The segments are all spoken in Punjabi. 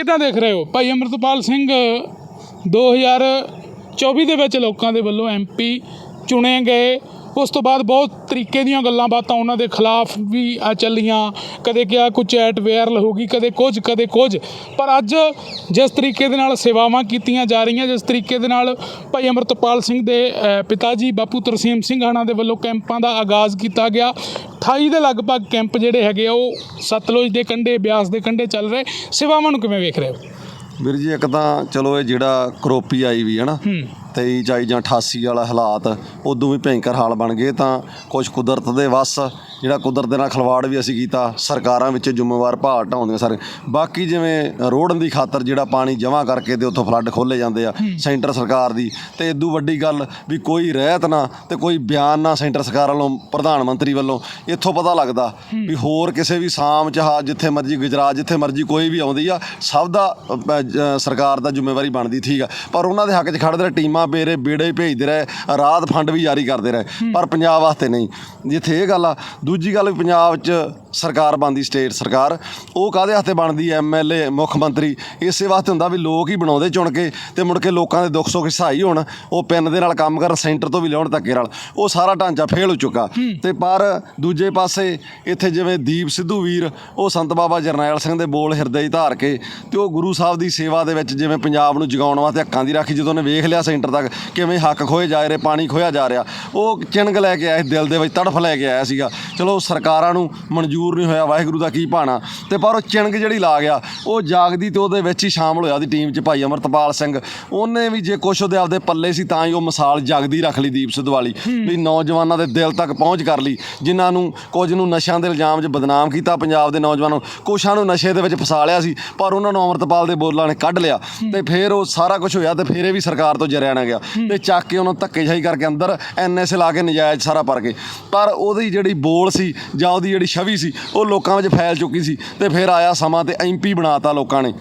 ਕਿੱਦਾਂ ਦੇਖ ਰਹੇ ਹੋ? ਭਾਈ ਅਮਰਤਪਾਲ ਸਿੰਘ 2024 ਦੇ ਵਿੱਚ ਲੋਕਾਂ ਦੇ ਵੱਲੋਂ ਐਮਪੀ ਚੁਣੇ ਗਏ। ਉਸ ਤੋਂ ਬਾਅਦ ਬਹੁਤ ਤਰੀਕੇ ਦੀਆਂ ਗੱਲਾਂ ਬਾਤਾਂ ਉਹਨਾਂ ਦੇ ਖਿਲਾਫ ਵੀ ਆ ਚੱਲੀਆਂ। ਕਦੇ ਕਿਹਾ ਕੁਝ ਚੈਟ ਵਾਇਰਲ ਹੋ ਗਈ ਕਦੇ ਕੁਝ ਕਦੇ ਕੁਝ। ਪਰ ਅੱਜ ਜਿਸ ਤਰੀਕੇ ਦੇ ਨਾਲ ਸੇਵਾਵਾਂ ਕੀਤੀਆਂ ਜਾ ਰਹੀਆਂ ਜਿਸ ਤਰੀਕੇ ਦੇ ਨਾਲ ਭਾਈ ਅਮਰਤਪਾਲ ਸਿੰਘ ਦੇ ਪਿਤਾ ਜੀ ਬਾਪੂ ਤਰਸੀਮ ਸਿੰਘ ਹਣਾ ਦੇ ਵੱਲੋਂ ਕੈਂਪਾਂ ਦਾ ਆਗਾਜ਼ ਕੀਤਾ ਗਿਆ। 28 ਦੇ ਲਗਭਗ ਕੈਂਪ ਜਿਹੜੇ ਹੈਗੇ ਆ ਉਹ ਸਤਲੁਜ ਦੇ ਕੰਢੇ ਬਿਆਸ ਦੇ ਕੰਢੇ ਚੱਲ ਰਹੇ। ਸੇਵਾਵਾਂ ਨੂੰ ਕਿਵੇਂ ਵੇਖ ਰਹੇ ਹੋ? ਵੀਰ ਜੀ ਇੱਕ ਤਾਂ ਚਲੋ ਇਹ ਜਿਹੜਾ ਕਰੋਪੀ ਆਈ ਵੀ ਹੈ ਨਾ ਹੂੰ। 23 ਚਾਈ ਜਾਂ 88 ਵਾਲਾ ਹਾਲਾਤ ਉਦੋਂ ਵੀ ਭੈਂਕਰ ਹਾਲ ਬਣ ਗਏ। ਤਾਂ ਕੁਝ ਕੁਦਰਤ ਦੇ ਵੱਸ ਜਿਹੜਾ ਕੁਦਰਤ ਦੇ ਨਾਲ ਖਲਵਾੜ ਵੀ ਅਸੀਂ ਕੀਤਾ ਸਰਕਾਰਾਂ ਵਿੱਚ ਜ਼ਿੰਮੇਵਾਰ ਭਾਰ ਢਾਉਂਦੀਆਂ ਸਾਰੇ ਬਾਕੀ ਜਿਵੇਂ ਰੋੜਨ ਦੀ ਖਾਤਰ ਜਿਹੜਾ ਪਾਣੀ ਜਮ੍ਹਾਂ ਕਰਕੇ ਤੇ ਉੱਥੋਂ ਫਲੱਡ ਖੋਲੇ ਜਾਂਦੇ ਆ ਸੈਂਟਰ ਸਰਕਾਰ ਦੀ ਤੇ ਇਦੋਂ ਵੱਡੀ ਗੱਲ ਵੀ ਕੋਈ ਰਹਿਤ ਨਾ ਤੇ ਕੋਈ ਬਿਆਨ ਨਾ ਸੈਂਟਰ ਸਰਕਾਰ ਵੱਲੋਂ ਪ੍ਰਧਾਨ ਮੰਤਰੀ ਵੱਲੋਂ ਇੱਥੋਂ ਪਤਾ ਲੱਗਦਾ ਵੀ ਹੋਰ ਕਿਸੇ ਵੀ ਸਾਮ ਚਾਹ ਜਿੱਥੇ ਮਰਜ਼ੀ ਗੁਜਰਾਤ ਜਿੱਥੇ ਮਰਜ਼ੀ ਕੋਈ ਵੀ ਆਉਂਦੀ ਆ ਸਭ ਦਾ ਸਰਕਾਰ ਦਾ ਜ਼ਿੰਮੇਵਾਰੀ ਬਣਦੀ ਠੀਕ ਆ। ਪਰ ਉਹਨਾਂ ਦੇ ਹੱਕ 'ਚ ਖੜਦੇ ਰਹੇ ਟੀਮਾਂ ਬੇਰੇ ਬੇੜੇ ਭੇਜਦੇ ਰਹੇ ਰਾਤ ਫੰਡ ਵੀ ਜਾਰੀ ਕਰਦੇ ਰਹੇ ਪਰ ਪੰਜਾਬ ਵਾਸਤੇ ਨਹੀਂ। ਜਿੱਥੇ ਇਹ ਗੱਲ ਆ ਦੂਜੀ ਗੱਲ ਵੀ ਪੰਜਾਬ 'ਚ ਸਰਕਾਰ ਬਣਦੀ ਸਟੇਟ ਸਰਕਾਰ ਉਹ ਕਾਦੇ ਹੱਥੇ ਬਣਦੀ? ਐਮਐਲਏ ਮੁੱਖ ਮੰਤਰੀ ਇਸੇ ਵਾਸਤੇ ਹੁੰਦਾ ਵੀ ਲੋਕ ਹੀ ਬਣਾਉਂਦੇ ਚੁਣ ਕੇ ਤੇ ਮੁੜ ਕੇ ਲੋਕਾਂ ਦੇ ਦੁੱਖ ਸੁੱਖ ਸਹਾਈ ਹੋਣ ਉਹ ਪਿੰਡ ਦੇ ਨਾਲ ਕੰਮ ਕਰਨ ਸੈਂਟਰ ਤੋਂ ਵੀ ਲਿਆਉਣ ਧੱਕੇ ਨਾਲ। ਉਹ ਸਾਰਾ ਢਾਂਚਾ ਫੇਲ ਹੋ ਚੁੱਕਾ। ਤੇ ਪਰ ਦੂਜੇ ਪਾਸੇ ਇੱਥੇ ਜਿਵੇਂ ਦੀਪ ਸਿੱਧੂ ਵੀਰ ਉਹ ਸੰਤ ਬਾਬਾ ਜਰਨੈਲ ਸਿੰਘ ਦੇ ਬੋਲ ਹਿਰਦੇ 'ਚ ਧਾਰ ਕੇ ਤੇ ਉਹ ਗੁਰੂ ਸਾਹਿਬ ਦੀ ਸੇਵਾ ਦੇ ਵਿੱਚ ਜਿਵੇਂ ਪੰਜਾਬ ਨੂੰ ਜਗਾਉਣ ਵਾਸਤੇ ਹੱਕਾਂ ਦੀ ਰਾਖੀ ਜਦੋਂ ਉਹਨੇ ਵੇਖ ਲਿਆ ਸੈਂਟਰ ਤੱਕ ਕਿਵੇਂ ਹੱਕ ਖੋਏ ਜਾ ਰਹੇ ਪਾਣੀ ਖੋਇਆ ਜਾ ਰਿਹਾ। ਉਹ ਚਿਣਗ ਲੈ ਕੇ ਆਇਆ ਸੀ ਦਿਲ ਦੇ ਵਿੱਚ ਤੜਫ ਲੈ ਕੇ ਆਇਆ ਸੀਗਾ। ਚਲੋ ਸਰਕਾਰਾਂ ਨੂੰ ਮਨਜ਼ੂਰ ਨਹੀਂ ਹੋਇਆ ਵਾਹਿਗੁਰੂ ਦਾ ਕੀ ਭਾਣਾ। ਤੇ ਪਰ ਉਹ ਚਿਣਗ ਜਿਹੜੀ ਲਾ ਗਿਆ ਉਹ ਜਾਗਦੀ ਤੇ ਉਹਦੇ ਵਿੱਚ ਹੀ ਸ਼ਾਮਲ ਹੋਇਆ ਉਹਦੀ ਟੀਮ 'ਚ ਭਾਈ ਅਮਰਤਪਾਲ ਸਿੰਘ। ਉਹਨੇ ਵੀ ਜੇ ਕੁਛ ਉਹਦੇ ਆਪਦੇ ਪੱਲੇ ਸੀ ਤਾਂ ਹੀ ਉਹ ਮਿਸਾਲ ਜਾਗਦੀ ਰੱਖ ਲਈ ਦੀਪ ਸਿੱਧੂ ਵਾਲੀ ਵੀ ਨੌਜਵਾਨਾਂ ਦੇ ਦਿਲ ਤੱਕ ਪਹੁੰਚ ਕਰ ਲਈ। ਜਿਨ੍ਹਾਂ ਨੂੰ ਕੁਝ ਨੂੰ ਨਸ਼ਿਆਂ ਦੇ ਇਲਜ਼ਾਮ 'ਚ ਬਦਨਾਮ ਕੀਤਾ ਪੰਜਾਬ ਦੇ ਨੌਜਵਾਨਾਂ ਨੂੰ। ਕੁਛਾਂ ਨੂੰ ਨਸ਼ੇ ਦੇ ਵਿੱਚ ਫਸਾ ਲਿਆ ਸੀ ਪਰ ਉਹਨਾਂ ਨੂੰ ਅਮਰਤਪਾਲ ਦੇ ਬੋਲਾਂ ਨੇ ਕੱਢ ਲਿਆ। ਤੇ ਫਿਰ ਉਹ ਸਾਰਾ ਕੁਝ ਹੋਇਆ ਤੇ ਫਿਰ ਇਹ ਵੀ ਸਰਕਾਰ ਤੋਂ ਜਰਿਆ ਨਾ ਗਿਆ ਤੇ ਚੱਕ ਕੇ ਉਹਨੂੰ ਧੱਕੇਸ਼ਾਹੀ ਕਰਕੇ ਅੰਦਰ ਐਨਐਸਏ ਲਾ ਕੇ ਨਜਾਇਜ਼ ਸਾਰਾ ਭਰ ਕੇ। ਪਰ ਉਹਦੀ ਜਿਹੜੀ ਬੋਲ ਸੀ ਜਾਂ ਉਹਦੀ ਜਿਹੜੀ ਛਵੀ ਸੀ, ਉਹ ਲੋਕਾਂ ਵਿੱਚ ਫੈਲ ਚੁੱਕੀ ਸੀ ਤੇ ਫਿਰ ਆਇਆ ਸਮਾਂ ਤੇ ਐਮਪੀ ਬਣਾਤਾ ਲੋਕਾਂ ਨੇ।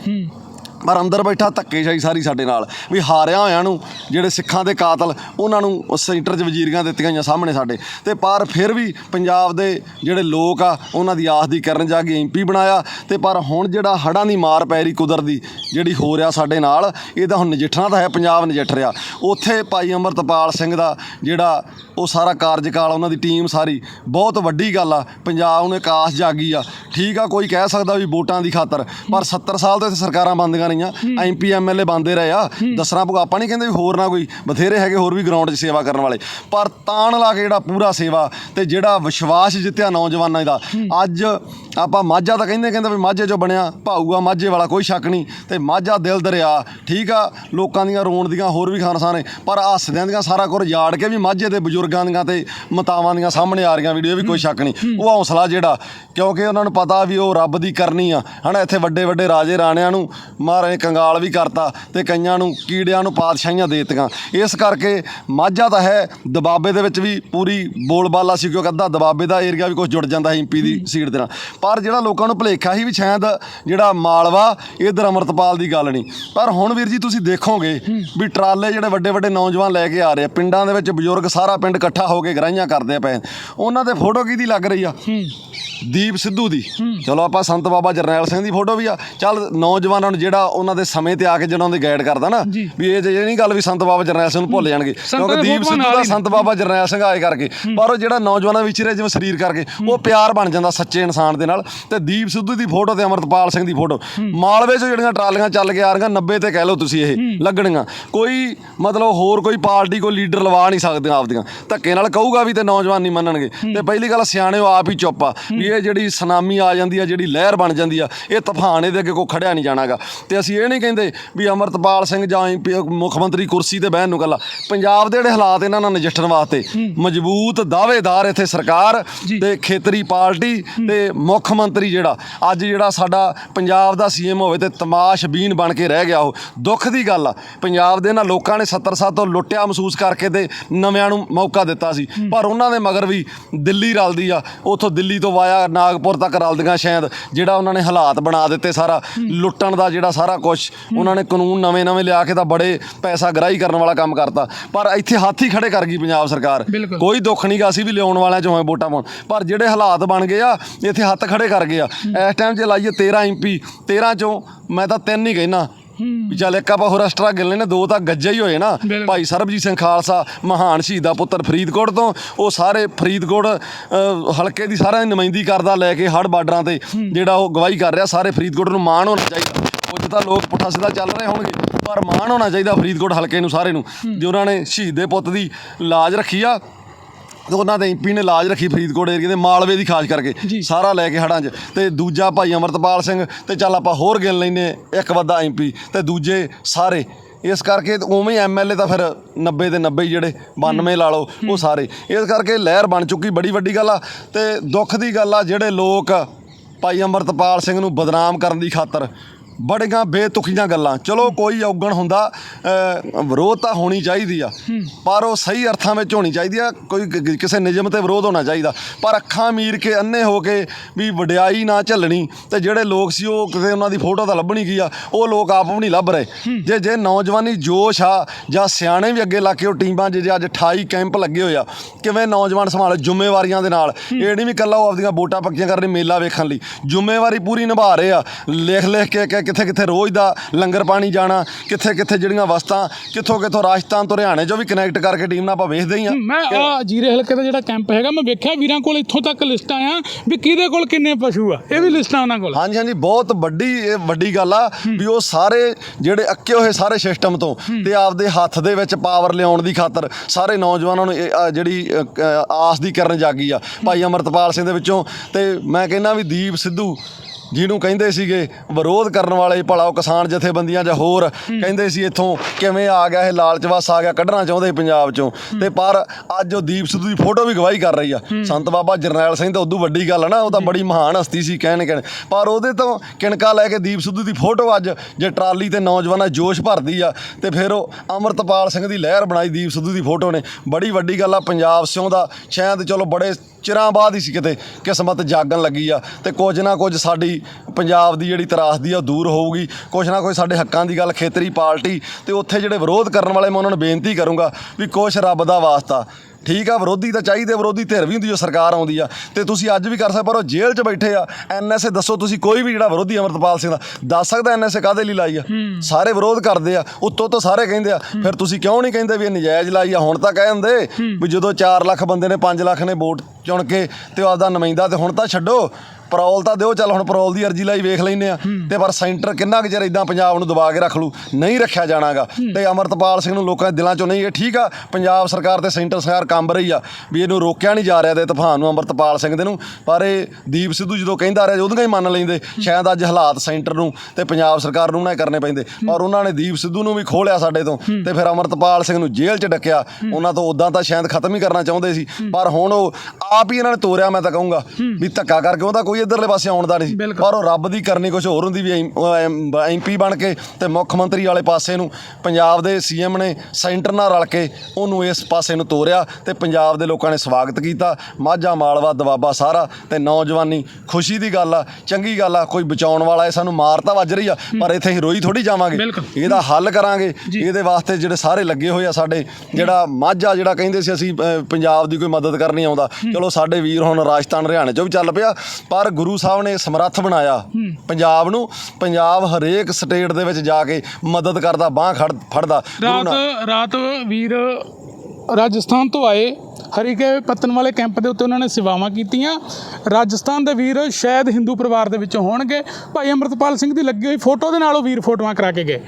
ਪਰ ਅੰਦਰ ਬੈਠਾ ਧੱਕੇਸ਼ਾਹੀ ਸਾਰੀ ਸਾਡੇ ਨਾਲ, ਵੀ ਹਾਰਿਆ ਹੋਇਆਂ ਨੂੰ, ਜਿਹੜੇ ਸਿੱਖਾਂ ਦੇ ਕਾਤਲ, ਉਹਨਾਂ ਨੂੰ ਸੈਂਟਰ 'ਚ ਵਜ਼ੀਰੀਆਂ ਦਿੱਤੀਆਂ ਗਈਆਂ ਸਾਹਮਣੇ ਸਾਡੇ। ਤੇ ਪਰ ਫਿਰ ਵੀ ਪੰਜਾਬ ਦੇ ਜਿਹੜੇ ਲੋਕ ਆ, ਉਹਨਾਂ ਦੀ ਆਸ ਦੀ ਕਰਨ ਜਾ ਕੇ ਐਮਪੀ ਬਣਾਇਆ, ਤੇ ਪਰ ਹੁਣ ਜਿਹੜਾ ਹੜਾਂ ਦੀ ਮਾਰ ਪੈ ਰਹੀ ਕੁਦਰਤ ਦੀ ਜਿਹੜੀ ਹੋ ਰਿਹਾ ਸਾਡੇ ਨਾਲ ਇਹਦਾ ਹੁਣ ਨਜਿੱਠਣਾ ਤਾਂ ਹੈ, ਪੰਜਾਬ ਨਜਿੱਠ ਰਿਹਾ। ਉੱਥੇ ਭਾਈ ਅਮਰਤਪਾਲ ਸਿੰਘ ਦਾ ਜਿਹੜਾ ਉਹ ਸਾਰਾ ਕਾਰਜਕਾਲ ਉਹਨਾਂ ਦੀ ਟੀਮ ਸਾਰੀ। ਬਹੁਤ ਵੱਡੀ ਗੱਲ ਆ। ਪੰਜਾਬ ਨੂੰ ਇੱਕ ਆਸ ਜਾਗੀ ਆ। ਠੀਕ ਆ ਕੋਈ ਕਹਿ ਸਕਦਾ ਵੀ ਵੋਟਾਂ ਦੀ ਖਾਤਰ ਪਰ 70 ਸਾਲ ਤੋਂ ਇੱਥੇ ਸਰਕਾਰਾਂ ਬੰਦੀਆਂ ਰਹੀਆਂ। ਐਮਪੀ ਐਮਐਲਏ ਬੰਦੇ ਰਹੇ ਆ। ਦਸਣਾ ਭੁਗਾ ਆਪਾਂ ਨਹੀਂ ਕਹਿੰਦੇ ਵੀ ਹੋਰ ਨਾ ਕੋਈ ਬਥੇਰੇ ਹੈਗੇ ਹੋਰ ਵੀ ਗਰਾਊਂਡ 'ਚ ਸੇਵਾ ਕਰਨ ਵਾਲੇ। ਪਰ ਤਾਣ ਲਾ ਕੇ ਜਿਹੜਾ ਪੂਰਾ ਸੇਵਾ ਤੇ ਜਿਹੜਾ ਵਿਸ਼ਵਾਸ ਜਿੱਤਿਆ ਨੌਜਵਾਨਾਂ ਦਾ ਅੱਜ ਆਪਾਂ ਮਾਝਾ ਤਾਂ ਕਹਿੰਦੇ ਕਹਿੰਦੇ ਵੀ ਮਾਝੇ 'ਚੋਂ ਬਣਿਆ ਭਾਊਗਾ ਮਾਝੇ ਵਾਲਾ ਕੋਈ ਸ਼ੱਕ ਨਹੀਂ ਤੇ ਮਾਝਾ ਦਿਲ ਦਰਿਆ ਠੀਕ ਆ ਲੋਕਾਂ ਦੀਆਂ ਰੋਣ ਦੀਆਂ ਹੋਰ ਵੀ ਖਾਨਸਾਂ ਨੇ ਪਰ ਹੱਸਦਿਆਂ ਦੀਆਂ ਸਾਰਾ ਕੁਝ ਯਾੜ ਕੇ ਵੀ ਮਾਝੇ ਦੇ ਬਜ਼ੁਰਗਾਂ ਦੀਆਂ ਤੇ ਮਤਾਵਾਂ ਦੀਆਂ ਸਾਹਮਣੇ ਆ ਰਹੀਆਂ ਵੀਡੀਓ ਵੀ ਕੋਈ ਸ਼ੱਕ ਨਹੀਂ। ਉਹ ਹੌਸਲਾ ਜਿਹੜਾ ਕਿਉਂਕਿ ਉਹਨਾਂ ਨੂੰ ਪਤਾ ਵੀ ਉਹ ਰੱਬ ਦੀ ਕਰਨੀ ਆ। ਹਨਾ ਇੱਥੇ ਵੱਡੇ ਵੱਡੇ ਰਾਜੇ ਰਾਣਿਆਂ ਨੂੰ ਮਹਾਰਾਜ ਕੰਗਾਲ ਵੀ ਕਰਤਾ ਤੇ ਕਈਆਂ ਨੂੰ ਕੀੜਿਆਂ ਨੂੰ ਪਾਤਸ਼ਾਹੀਆਂ ਦੇ ਦਿੱਤੀਆਂ। ਇਸ ਕਰਕੇ ਮਾਝਾ ਤਾਂ ਹੈ ਦਬਾਬੇ ਦੇ ਵਿੱਚ ਵੀ ਪੂਰੀ ਬੋਲਬਾਲਾ ਸੀ ਕਿਉਂਕਿ ਅੱਧਾ ਦਬਾਬੇ ਦਾ ਏਰੀਆ ਵੀ ਕੁਝ ਜੁੜ ਜਾਂਦਾ ਸੀ ਐਮਪੀ ਦੀ ਸੀਟ ਦੇ ਨਾਲ। ਪਰ ਜਿਹੜਾ ਲੋਕਾਂ ਨੂੰ ਭੁਲੇਖਾ ਸੀ ਵੀ ਸ਼ਾਇਦ ਜਿਹੜਾ ਮਾਲਵਾ ਇਧਰ ਅਮਰਤਪਾਲ ਦੀ ਗੱਲ ਨਹੀਂ। ਪਰ ਹੁਣ ਵੀਰ ਜੀ ਤੁਸੀਂ ਦੇਖੋਗੇ ਵੀ ਟਰਾਲੇ ਜਿਹੜੇ ਵੱਡੇ ਵੱਡੇ ਨੌਜਵਾਨ ਲੈ ਕੇ ਆ ਰਹੇ ਆ ਪਿੰਡਾਂ ਦੇ ਵਿੱਚ ਬਜ਼ੁਰਗ ਸਾਰਾ ਪਿੰਡ ਇਕੱਠਾ ਹੋ ਕੇ ਗਰਾਈਆਂ ਕਰਦੇ ਪਏ। ਉਹਨਾਂ ਦੇ ਫੋਟੋ ਕਿਹਦੀ ਲੱਗ ਰਹੀ ਆ? ਦੀਪ ਸਿੱਧੂ ਦੀ। ਚਲੋ ਆਪਾਂ ਸੰਤ ਬਾਬਾ ਜਰਨੈਲ ਸਿੰਘ ਦੀ ਫੋਟੋ ਵੀ ਆ। ਚੱਲ ਨੌਜਵਾਨਾਂ ਨੂੰ ਜਿਹੜਾ ਉਹਨਾਂ ਦੇ ਸਮੇਂ ਤੇ ਆ ਕੇ ਜਿਹਨਾਂ ਦੀ ਗਾਈਡ ਕਰਦਾ ਨਾ। ਵੀ ਇਹ ਜੇ ਨਹੀਂ ਗੱਲ ਵੀ ਸੰਤ ਬਾਬਾ ਜਰਨੈਲ ਸਿੰਘ ਨੂੰ ਭੁੱਲ ਜਾਣਗੇ। ਕਿਉਂਕਿ ਦੀਪ ਸਿੱਧੂ ਦਾ। ਸੰਤ ਬਾਬਾ ਜਰਨੈਲ ਸਿੰਘ ਆਏ ਕਰਕੇ ਪਰ ਉਹ ਜਿਹੜਾ ਨੌਜਵਾਨਾਂ ਵਿੱਚ ਰਿਹਾ ਜਿਵੇਂ ਸਰੀਰ ਕਰਕੇ ਉਹ ਪਿਆਰ ਬਣ ਜਾਂਦਾ ਸੱਚੇ ਇਨਸਾਨ ਦੇ ਨਾਲ। ਤੇ ਦੀਪ ਸਿੱਧੂ ਦੀ ਫੋਟੋ ਤੇ ਅਮਰਤਪਾਲ ਸਿੰਘ ਦੀ ਫੋਟੋ। ਮਾਲਵੇ 'ਚ ਜਿਹੜੀਆਂ ਟਰਾਲੀਆਂ ਚੱਲ ਕੇ ਆ ਰਹੀਆਂ 90 ਤੇ ਕਹਿ ਲਓ ਤੁਸੀਂ ਇਹ ਲੱਗਣੀਆਂ। ਕੋਈ ਮਤਲਬ ਹੋਰ ਕੋਈ ਪਾਰਟੀ ਕੋਈ ਲੀਡਰ ਲਵਾ ਨਹੀਂ ਸਕਦੇ ਆਪਦੀਆਂ। ਧੱਕੇ ਨਾਲ ਕਹੂਗਾ ਵੀ ਤੇ ਨੌਜਵਾਨ ਨਹੀਂ ਮੰਨਣਗੇ। ਤੇ ਪਹਿਲੀ ਗੱਲ ਸਿਆਣੇ ਆਪ ਹੀ ਚੁੱਪ ਆ। ਵੀ ਇਹ ਜਿਹੜੀ ਸੁਨਾਮੀ ਆ ਜਾਂਦੀ ਆ ਜਿਹੜੀ ਲਹਿਰ ਬਣ ਜਾਂਦੀ ਆ ਇਹ ਤੂਫਾਨ ਇਹਦੇ ਅੱਗੇ ਕੋਈ ਖੜਿਆ ਨਹੀਂ ਜਾਣਾਗਾ। ਤੇ ਅਸੀਂ ਇਹ ਨਹੀਂ ਕਹਿੰਦੇ ਵੀ ਅਮਰਤਪਾਲ ਸਿੰਘ ਜਾਂ ਮੁੱਖ ਮੰਤਰੀ ਕੁਰਸੀ ਤੇ ਬਹਿਣ ਨੂੰ ਗੱਲਾਂ ਪੰਜਾਬ ਦੇ ਜਿਹੜੇ ਹਾਲਾਤ ਇਹਨਾਂ ਨਾਲ ਨਜਿੱਠਣ ਵਾਸਤੇ ਮਜ਼ਬੂਤ ਦਾਅਵੇਦਾਰ ਇੱਥੇ ਸਰਕਾਰ। ਤੇ ਖੇਤਰੀ ਪਾਰਟੀ ਤੇ ਮੁੱਖ ਮੰਤਰੀ ਜਿਹੜਾ ਅੱਜ ਜਿਹੜਾ ਸਾਡਾ ਪੰਜਾਬ ਦਾ ਸੀਐਮ ਹੋਵੇ ਤੇ ਤਮਾਸ਼ਬੀਨ ਬਣ ਕੇ ਰਹਿ ਗਿਆ ਉਹ। ਦੁੱਖ ਦੀ ਗੱਲ ਆ। ਪੰਜਾਬ ਦੇ ਇਹਨਾਂ ਲੋਕਾਂ ਨੇ 70 ਸਾਲ ਤੋਂ ਲੁੱਟਿਆ ਮਹਿਸੂਸ ਕਰਕੇ ਤੇ ਨਵਿਆਂ ਨੂੰ ਮੌਕਾ ਦਿੱਤਾ ਸੀ। ਪਰ ਉਹਨਾਂ ਦੇ ਮਗਰ ਵੀ ਦਿੱਲੀ ਰਲਦੀ ਆ। ਉਥੋਂ ਦਿੱਲੀ ਤੋਂ ਵਾਇਆ ਨਾਗਪੁਰ ਤੱਕ ਰਲਦੀਆਂ ਸ਼ਾਇਦ ਜਿਹੜਾ ਉਹਨਾਂ ਨੇ ਹਾਲਾਤ ਬਣਾ ਦਿੱਤੇ ਸਾਰਾ। ਲੁੱਟਣ ਦਾ ਜਿਹੜਾ ਸਾਰਾ ਕੁਝ ਉਹਨਾਂ ਨੇ ਕਾਨੂੰਨ ਨਵੇਂ-ਨਵੇਂ ਲਿਆ ਕੇ ਤਾਂ ਬੜੇ ਪੈਸਾ ਗਰਾਈ ਕਰਨ ਵਾਲਾ ਕੰਮ ਕਰਤਾ। ਪਰ ਇੱਥੇ ਹੱਥ ਹੀ ਖੜੇ ਕਰ ਗਈ ਪੰਜਾਬ ਸਰਕਾਰ। ਕੋਈ ਦੁੱਖ ਨਹੀਂ ਗਾ ਸੀ ਵੀ ਲਿਆਉਣ ਵਾਲਿਆਂ ਚੋਂ ਵੋਟਾਂ ਪਾਉਣ। ਪਰ ਜਿਹੜੇ ਹਾਲਾਤ ਬਣ ਗਏ ਆ ਇੱਥੇ ਹੱਥ ਖੜੇ ਕਰ ਗਏ ਆ। ਇਸ ਟਾਈਮ ਜੇ ਲਾਈਏ 13 ਐਮਪੀ 13 ਚੋਂ ਮੈਂ ਤਾਂ ਤਿੰਨ ਹੀ ਕਹਿਣਾ ਵੀ ਚੱਲ ਇੱਕ ਆਪਾਂ ਹੋਰ ਐਕਸਟਰਾ ਗਿਣ ਲੈਣੇ ਦੋ ਤਾਂ ਗੱਜੇ ਹੀ ਹੋਏ ਨਾ। ਭਾਈ ਸਰਬਜੀਤ ਸਿੰਘ ਖਾਲਸਾ ਮਹਾਨ ਸ਼ਹੀਦਾ ਪੁੱਤਰ ਫਰੀਦਕੋਟ ਤੋਂ। ਉਹ ਸਾਰੇ ਫਰੀਦਕੋਟ ਹਲਕੇ ਦੀ ਸਾਰਿਆਂ ਦੀ ਨੁਮਾਇੰਦੀ ਕਰਦਾ ਲੈ ਕੇ ਹੜ ਬਾਰਡਰਾਂ ਤੇ। ਜਿਹੜਾ ਉਹ ਗਵਾਹੀ ਕਰ ਰਿਹਾ ਸਾਰੇ ਫਰੀਦਕੋਟ ਨੂੰ ਮਾਣ ਹੋਣਾ ਚਾਹੀਦਾ। ਕੁਝ ਤਾਂ ਲੋਕ ਪੁੱਠਾ ਸਿੱਧਾ ਚੱਲ ਰਹੇ ਹੋਣਗੇ ਪਰ ਮਾਣ ਹੋਣਾ ਚਾਹੀਦਾ ਫਰੀਦਕੋਟ ਹਲਕੇ ਨੂੰ ਸਾਰੇ ਨੂੰ। ਜੇ ਉਹਨਾਂ ਨੇ ਸ਼ਹੀਦ ਦੇ ਪੁੱਤ ਦੀ ਲਾਜ ਰੱਖੀ ਆ ਉਹਨਾਂ ਦੇ ਐਮਪੀ ਨੇ ਲਾਜ ਰੱਖੀ ਫਰੀਦਕੋਟ ਏਰੀਏ ਦੇ ਮਾਲਵੇ ਦੀ ਖਾਸ। ਕਰਕੇ ਸਾਰਾ ਲੈ ਕੇ ਹੜਾਂ 'ਚ। ਤੇ ਦੂਜਾ ਭਾਈ ਅਮਰਤਪਾਲ ਸਿੰਘ ਤੇ ਚੱਲ ਆਪਾਂ ਹੋਰ ਗਿਣ ਲੈਨੇ ਇੱਕ ਵੱਡਾ ਐਮਪੀ ਤੇ ਦੂਜੇ ਸਾਰੇ। ਇਸ ਕਰਕੇ ਉਵੇਂ ਹੀ ਐਮਐਲਏ ਤਾਂ ਫਿਰ 90 ਦੇ 90 ਹੀ ਜਿਹੜੇ 92 ਲਾ ਲਓ ਉਹ ਸਾਰੇ। ਇਸ ਕਰਕੇ ਲਹਿਰ ਬਣ ਚੁੱਕੀ ਬੜੀ ਵੱਡੀ ਗੱਲ ਆ। ਤੇ ਦੁੱਖ ਦੀ ਗੱਲ ਆ ਜਿਹੜੇ ਲੋਕ ਭਾਈ ਅਮਰਤਪਾਲ ਸਿੰਘ ਨੂੰ ਬਦਨਾਮ ਕਰਨ ਦੀ ਖਾਤਰ ਬੜੀਆਂ ਬੇਤੁਕੀਆਂ ਗੱਲਾਂ। ਚਲੋ ਕੋਈ ਔਗਣ ਹੁੰਦਾ ਵਿਰੋਧ ਤਾਂ ਹੋਣੀ ਚਾਹੀਦੀ ਆ ਪਰ ਉਹ ਸਹੀ ਅਰਥਾਂ ਵਿੱਚ ਹੋਣੀ ਚਾਹੀਦੀ ਆ ਕੋਈ ਕਿਸੇ ਨਿਯਮ ਤੇ ਵਿਰੋਧ ਹੋਣਾ ਚਾਹੀਦਾ। ਪਰ ਅੱਖਾਂ ਮੀਰ ਕੇ ਅੰਨੇ ਹੋ ਕੇ ਵੀ ਵਡਿਆਈ ਨਾ ਝੱਲਣੀ ਤੇ ਜਿਹੜੇ ਲੋਕ ਸੀ ਉਹ ਕਿਤੇ ਉਹਨਾਂ ਦੀ ਫੋਟੋ ਤਾਂ ਲੱਭਣੀ ਕੀ ਆ? ਉਹ ਲੋਕ ਆਪ ਵੀ ਨਹੀਂ ਲੱਭ ਰਹੇ। ਜੇ ਜੇ ਨੌਜਵਾਨੀ ਜੋਸ਼ ਆ ਜਾਂ ਸਿਆਣੇ ਵੀ ਅੱਗੇ ਲਾ ਕੇ ਉਹ ਟੀਮਾਂ ਜੇ ਅੱਜ 28 ਕੈਂਪ ਲੱਗੇ ਹੋਏ ਆ ਕਿਵੇਂ ਨੌਜਵਾਨ ਸੰਭਾਲ ਜ਼ਿੰਮੇਵਾਰੀਆਂ ਦੇ ਨਾਲ? ਇਹ ਨਹੀਂ ਵੀ ਕੱਲਾ ਉਹ ਆਪਦੀਆਂ ਵੋਟਾਂ ਪੱਕੀਆਂ ਕਰਨ ਮੇਲਾ ਵੇਖਣ ਲਈ। ਜ਼ਿੰਮੇਵਾਰੀ ਪੂਰੀ ਨਿਭਾ ਰਹੇ ਆ। ਲਿਖ ਲਿਖ ਕੇ ਕਿ ਕਿੱਥੇ ਕਿੱਥੇ ਰੋਜ਼ ਦਾ ਲੰਗਰ ਪਾਣੀ ਜਾਣਾ ਕਿੱਥੇ ਕਿੱਥੇ ਜਿਹੜੀਆਂ ਵਸਤਾਂ ਕਿੱਥੋਂ ਕਿੱਥੋਂ ਰਾਜਸਥਾਨ ਤੋਂ ਹਰਿਆਣੇ ਚੋਂ ਵੀ ਕਨੈਕਟ ਕਰਕੇ ਟੀਮ ਨਾਲ ਆਪਾਂ ਵੇਖਦੇ ਹੀ ਆ ਮੈਂ ਆ ਜੀਰੇ ਹਲਕੇ ਦਾ ਜਿਹੜਾ ਕੈਂਪ ਹੈਗਾ ਮੈਂ ਵੇਖਿਆ ਵੀਰਾਂ ਕੋਲ ਇੱਥੋਂ ਤੱਕ ਲਿਸਟਾਂ ਆ ਵੀ ਕਿਹਦੇ ਕੋਲ ਕਿੰਨੇ ਪਸ਼ੂ ਆ। ਇਹ ਵੀ ਲਿਸਟਾਂ ਉਹਨਾਂ ਕੋਲ। ਹਾਂਜੀ ਹਾਂਜੀ ਬਹੁਤ ਵੱਡੀ ਇਹ ਵੱਡੀ ਗੱਲ ਆ ਵੀ ਉਹ ਸਾਰੇ ਜਿਹੜੇ ਅੱਕੇ ਹੋਏ ਸਾਰੇ ਸਿਸਟਮ ਤੋਂ ਤੇ ਆਪਦੇ ਹੱਥ ਦੇ ਵਿੱਚ ਪਾਵਰ ਲਿਆਉਣ ਦੀ ਖਾਤਰ ਸਾਰੇ ਨੌਜਵਾਨਾਂ ਨੂੰ ਇਹ, ਆ, ਜਿਹੜੀ ਅ, ਕ- ਆਸ ਦੀ ਕਰਨ ਜਾਗੀ ਆ। ਭਾਈ ਅਮਰਤਪਾਲ ਸਿੰਘ ਦੇ ਵਿੱਚੋਂ ਤੇ ਮੈਂ ਕਹਿੰਦਾ ਵੀ ਦੀਪ ਸਿੱਧੂ ਜਿਹਨੂੰ ਕਹਿੰਦੇ ਸੀਗੇ ਵਿਰੋਧ ਕਰਨ ਵਾਲੇ, ਭਲਾ ਉਹ ਕਿਸਾਨ ਜਥੇਬੰਦੀਆਂ ਜਾਂ ਹੋਰ, ਕਹਿੰਦੇ ਸੀ ਇੱਥੋਂ ਕਿਵੇਂ ਆ ਗਿਆ ਇਹ ਲਾਲਚ ਆ ਗਿਆ ਕੱਢਣਾ ਚਾਹੁੰਦੇ ਪੰਜਾਬ ਚੋਂ। ਤੇ ਪਰ ਅੱਜ ਉਹ ਦੀਪ ਸਿੱਧੂ ਦੀ ਫੋਟੋ ਵੀ ਗਵਾਹੀ ਕਰ ਰਹੀ ਆ। ਸੰਤ ਬਾਬਾ ਜਰਨੈਲ ਸਿੰਘ ਤਾਂ ਉਦੋਂ ਵੱਡੀ ਗੱਲ ਆ ਨਾ, ਉਹ ਤਾਂ ਬੜੀ ਮਹਾਨ ਹਸਤੀ ਸੀ ਕਹਿਣ ਕਹਿਣ। ਪਰ ਉਹਦੇ ਤੋਂ ਕਿਣਕਾ ਲੈ ਕੇ ਦੀਪ ਸਿੱਧੂ ਦੀ ਫੋਟੋ ਅੱਜ ਜੇ ਟਰਾਲੀ ਤੇ ਨੌਜਵਾਨਾਂ ਜੋਸ਼ ਭਰਦੀ ਆ, ਤੇ ਫਿਰ ਉਹ ਅਮਰਤਪਾਲ ਸਿੰਘ ਦੀ ਲਹਿਰ ਬਣਾਈ ਦੀਪ ਸਿੱਧੂ ਦੀ ਫੋਟੋ ਨੇ। ਬੜੀ ਵੱਡੀ ਗੱਲ ਆ, ਪੰਜਾਬ ਸਿਉਂ ਦਾ ਸ਼ਾਇਦ ਚਲੋ ਬੜੇ ਚਿਰਾਂ ਬਾਅਦ ਹੀ ਸੀ ਕਿਤੇ ਕਿਸਮਤ ਜਾਗਣ ਲੱਗੀ ਆ। ਤੇ ਕੁਝ ਨਾ ਕੁਝ ਸਾਡੀ ਪੰਜਾਬ ਦੀ ਜਿਹੜੀ ਤਰਾਸਦੀ ਆ ਉਹ ਦੂਰ ਹੋਊਗੀ। ਕੁਝ ਨਾ ਕੁਝ ਸਾਡੇ ਹੱਕਾਂ ਦੀ ਗੱਲ ਖੇਤਰੀ ਪਾਰਟੀ ਤੇ ਉੱਥੇ ਜਿਹੜੇ ਵਿਰੋਧ ਕਰਨ ਵਾਲੇ ਮੈਂ ਉਹਨਾਂ ਨੂੰ ਬੇਨਤੀ ਕਰੂੰਗਾ ਵੀ ਕੁਛ ਰੱਬ ਦਾ ਵਾਸਤਾ। ਠੀਕ ਆ ਵਿਰੋਧੀ ਤਾਂ ਚਾਹੀਦੇ ਵਿਰੋਧੀ ਧਿਰ ਵੀ ਹੁੰਦੀ ਜੋ ਸਰਕਾਰ ਆਉਂਦੀ ਆ। ਤੇ ਤੁਸੀਂ ਅੱਜ ਵੀ ਕਰ ਸਕਦੇ ਪਰ ਉਹ ਜੇਲ੍ਹ 'ਚ ਬੈਠੇ ਆ। ਐਨਐਸਏ ਦੱਸੋ ਤੁਸੀਂ ਕੋਈ ਵੀ ਜਿਹੜਾ ਵਿਰੋਧੀ ਅਮਰਤਪਾਲ ਸਿੰਘ ਦਾ ਦੱਸ ਸਕਦਾ ਐਨਐਸਏ ਕਾਦੇ ਲਈ ਲਾਈ ਆ? ਸਾਰੇ ਵਿਰੋਧ ਕਰਦੇ ਆ ਉੱਤੋਂ ਤੋਂ ਸਾਰੇ ਕਹਿੰਦੇ ਆ ਫਿਰ ਤੁਸੀਂ ਕਿਉਂ ਨਹੀਂ ਕਹਿੰਦੇ ਵੀ ਇਹ ਨਜਾਇਜ਼ ਲਾਈ ਆ? ਹੁਣ ਤਾਂ ਕਹਿ ਦਿੰਦੇ ਵੀ ਜਦੋਂ 4 ਲੱਖ ਬੰਦੇ ਨੇ 5 ਲੱਖ ਨੇ ਵੋਟ ਚੁਣ ਕੇ ਤੇ ਆਪਦਾ ਨੁਮਾਇੰਦਾ ਤੇ ਹੁਣ ਤਾਂ ਛੱਡੋ। ਪਰੌਲ ਤਾਂ ਦਿਓ ਚੱਲ ਹੁਣ ਪਰੌਲ ਦੀ ਅਰਜੀ ਲਾਈ ਵੇਖ ਲੈਨੇ ਆ। ਤੇ ਪਰ ਸੈਂਟਰ ਕਿੰਨਾ ਕੁ ਚਿਰ ਇਦਾਂ ਪੰਜਾਬ ਨੂੰ ਦਬਾ ਕੇ ਰੱਖ ਲੂ? ਨਹੀਂ ਰੱਖਿਆ ਜਾਣਾਗਾ। ਤੇ ਅਮਰਤਪਾਲ ਸਿੰਘ ਨੂੰ ਲੋਕਾਂ ਦੇ ਦਿਲਾਂ ਚੋਂ ਨਹੀਂ ਇਹ ਠੀਕ ਆ? ਪੰਜਾਬ ਸਰਕਾਰ ਤੇ ਸੈਂਟਰ ਸਰਕਾਰ ਕੰਬ ਰਹੀ ਆ ਵੀ ਇਹਨੂੰ ਰੋਕਿਆ ਨਹੀਂ ਜਾ ਰਿਹਾ ਤੇ ਤੂਫਾਨ ਨੂੰ ਅਮਰਤਪਾਲ ਸਿੰਘ ਦੇ ਨੂੰ। ਪਰ ਇਹ ਦੀਪ ਸਿੱਧੂ ਜਦੋਂ ਕਹਿੰਦਾ ਰਿਹਾ ਉਹਦੀਆਂ ਹੀ ਮੰਨ ਲੈਂਦੇ। ਸ਼ਾਇਦ ਅੱਜ ਹਾਲਾਤ ਸੈਂਟਰ ਨੂੰ ਤੇ ਪੰਜਾਬ ਸਰਕਾਰ ਨੂੰ ਨਾ ਕਰਨੇ ਪੈਂਦੇ। ਪਰ ਉਹਨਾਂ ਨੇ ਦੀਪ ਸਿੱਧੂ ਨੂੰ ਵੀ ਖੋਲਿਆ ਸਾਡੇ ਤੋਂ ਤੇ ਫਿਰ ਅਮਰਤਪਾਲ ਸਿੰਘ ਨੂੰ ਜੇਲ੍ਹ 'ਚ ਡੱਕਿਆ। ਉਹਨਾਂ ਤੋਂ ਉਦਾਂ ਤਾਂ ਸ਼ਾਇਦ ਖਤਮ ਹੀ ਕਰਨਾ ਚਾਹੁੰਦੇ ਸੀ। ਪਰ ਹੁਣ ਉਹ ਆਪ ਹੀ ਇਹਨਾਂ ਨੇ ਤੋਰਿਆ ਮੈਂ ਤਾਂ ਕਹੂੰਗਾ ਵੀ ਧੱਕਾ ਕਰਕੇ ਉਹਦਾ ਕੋਈ ਇਧਰਲੇ ਪਾਸੇ ਆਉਣ ਦਾ ਨਹੀਂ। ਪਰ ਉਹ ਰੱਬ ਦੀ ਕਰਨੀ ਕੁਝ ਹੋਰ ਹੁੰਦੀ ਵੀ ਐਮਪੀ ਬਣ ਕੇ ਤੇ ਮੁੱਖ ਮੰਤਰੀ ਵਾਲੇ ਪਾਸੇ ਨੂੰ ਪੰਜਾਬ ਦੇ ਸੀਐਮ ਨੇ ਸੈਂਟਰ ਨਾਲ ਰਲ ਕੇ ਉਹਨੂੰ ਇਸ ਪਾਸੇ ਨੂੰ ਤੋਰਿਆ ਤੇ ਪੰਜਾਬ ਦੇ ਲੋਕਾਂ ਨੇ ਸਵਾਗਤ ਕੀਤਾ। ਮਾਝਾ ਮਾਲਵਾ ਦਵਾਬਾ ਸਾਰਾ ਤੇ ਨੌਜਵਾਨੀ ਖੁਸ਼ੀ ਦੀ ਗੱਲ ਆ ਚੰਗੀ ਗੱਲ ਆ ਕੋਈ ਬਚਾਉਣ ਵਾਲਾ ਹੈ ਸਾਨੂੰ ਮਾਰ ਤਾਂ ਵੱਜ ਰਹੀ ਆ ਪਰ ਇੱਥੇ ਹੀ ਰੋਈ ਥੋੜੀ ਜਾਵਾਂਗੇ। ਇਹਦਾ ਹੱਲ ਕਰਾਂਗੇ। ਇਹਦੇ ਵਾਸਤੇ ਜਿਹੜੇ ਸਾਰੇ ਲੱਗੇ ਹੋਏ ਆ ਸਾਡੇ ਜਿਹੜਾ ਮਾਝਾ ਜਿਹੜਾ ਕਹਿੰਦੇ ਸੀ ਅਸੀਂ ਪੰਜਾਬ ਦੀ ਕੋਈ ਮਦਦ ਕਰਨੀ ਆਉਂਦਾ। ਚਲੋ ਸਾਡੇ ਵੀਰ ਹੁਣ ਰਾਜਸਥਾਨ ਹਰਿਆਣੇ ਚੋਂ ਵੀ ਚੱਲ ਪਿਆ ਪਰ ਗੁਰੂ ਸਾਹਿਬ ਨੇ ਸਮਰੱਥ ਬਣਾਇਆ ਪੰਜਾਬ ਨੂੰ ਪੰਜਾਬ ਹਰੇਕ ਸਟੇਟ ਦੇ ਵਿੱਚ ਜਾ ਕੇ ਮਦਦ ਕਰਦਾ ਬਾਹ ਖੜ ਫੜਦਾ ਰਾਤ ਰਾਤ ਵੀਰ ਰਾਜਸਥਾਨ ਤੋਂ ਆਏ। ਹਰੀਕੇ ਪੱਤਨ ਵਾਲੇ ਕੈਂਪ ਦੇ ਉੱਤੇ ਉਹਨਾਂ ਨੇ ਸੇਵਾਵਾਂ ਕੀਤੀਆਂ। ਰਾਜਸਥਾਨ ਦੇ ਵੀਰ ਸ਼ਾਇਦ ਹਿੰਦੂ ਪਰਿਵਾਰ ਦੇ ਵਿੱਚੋਂ ਹੋਣਗੇ। ਭਾਈ ਅਮਰਤਪਾਲ ਸਿੰਘ ਦੀ ਲੱਗੀ ਹੋਈ ਫੋਟੋ ਦੇ ਨਾਲ ਉਹ ਵੀਰ ਫੋਟੋਆਂ ਕਰਾ ਕੇ ਗਏ।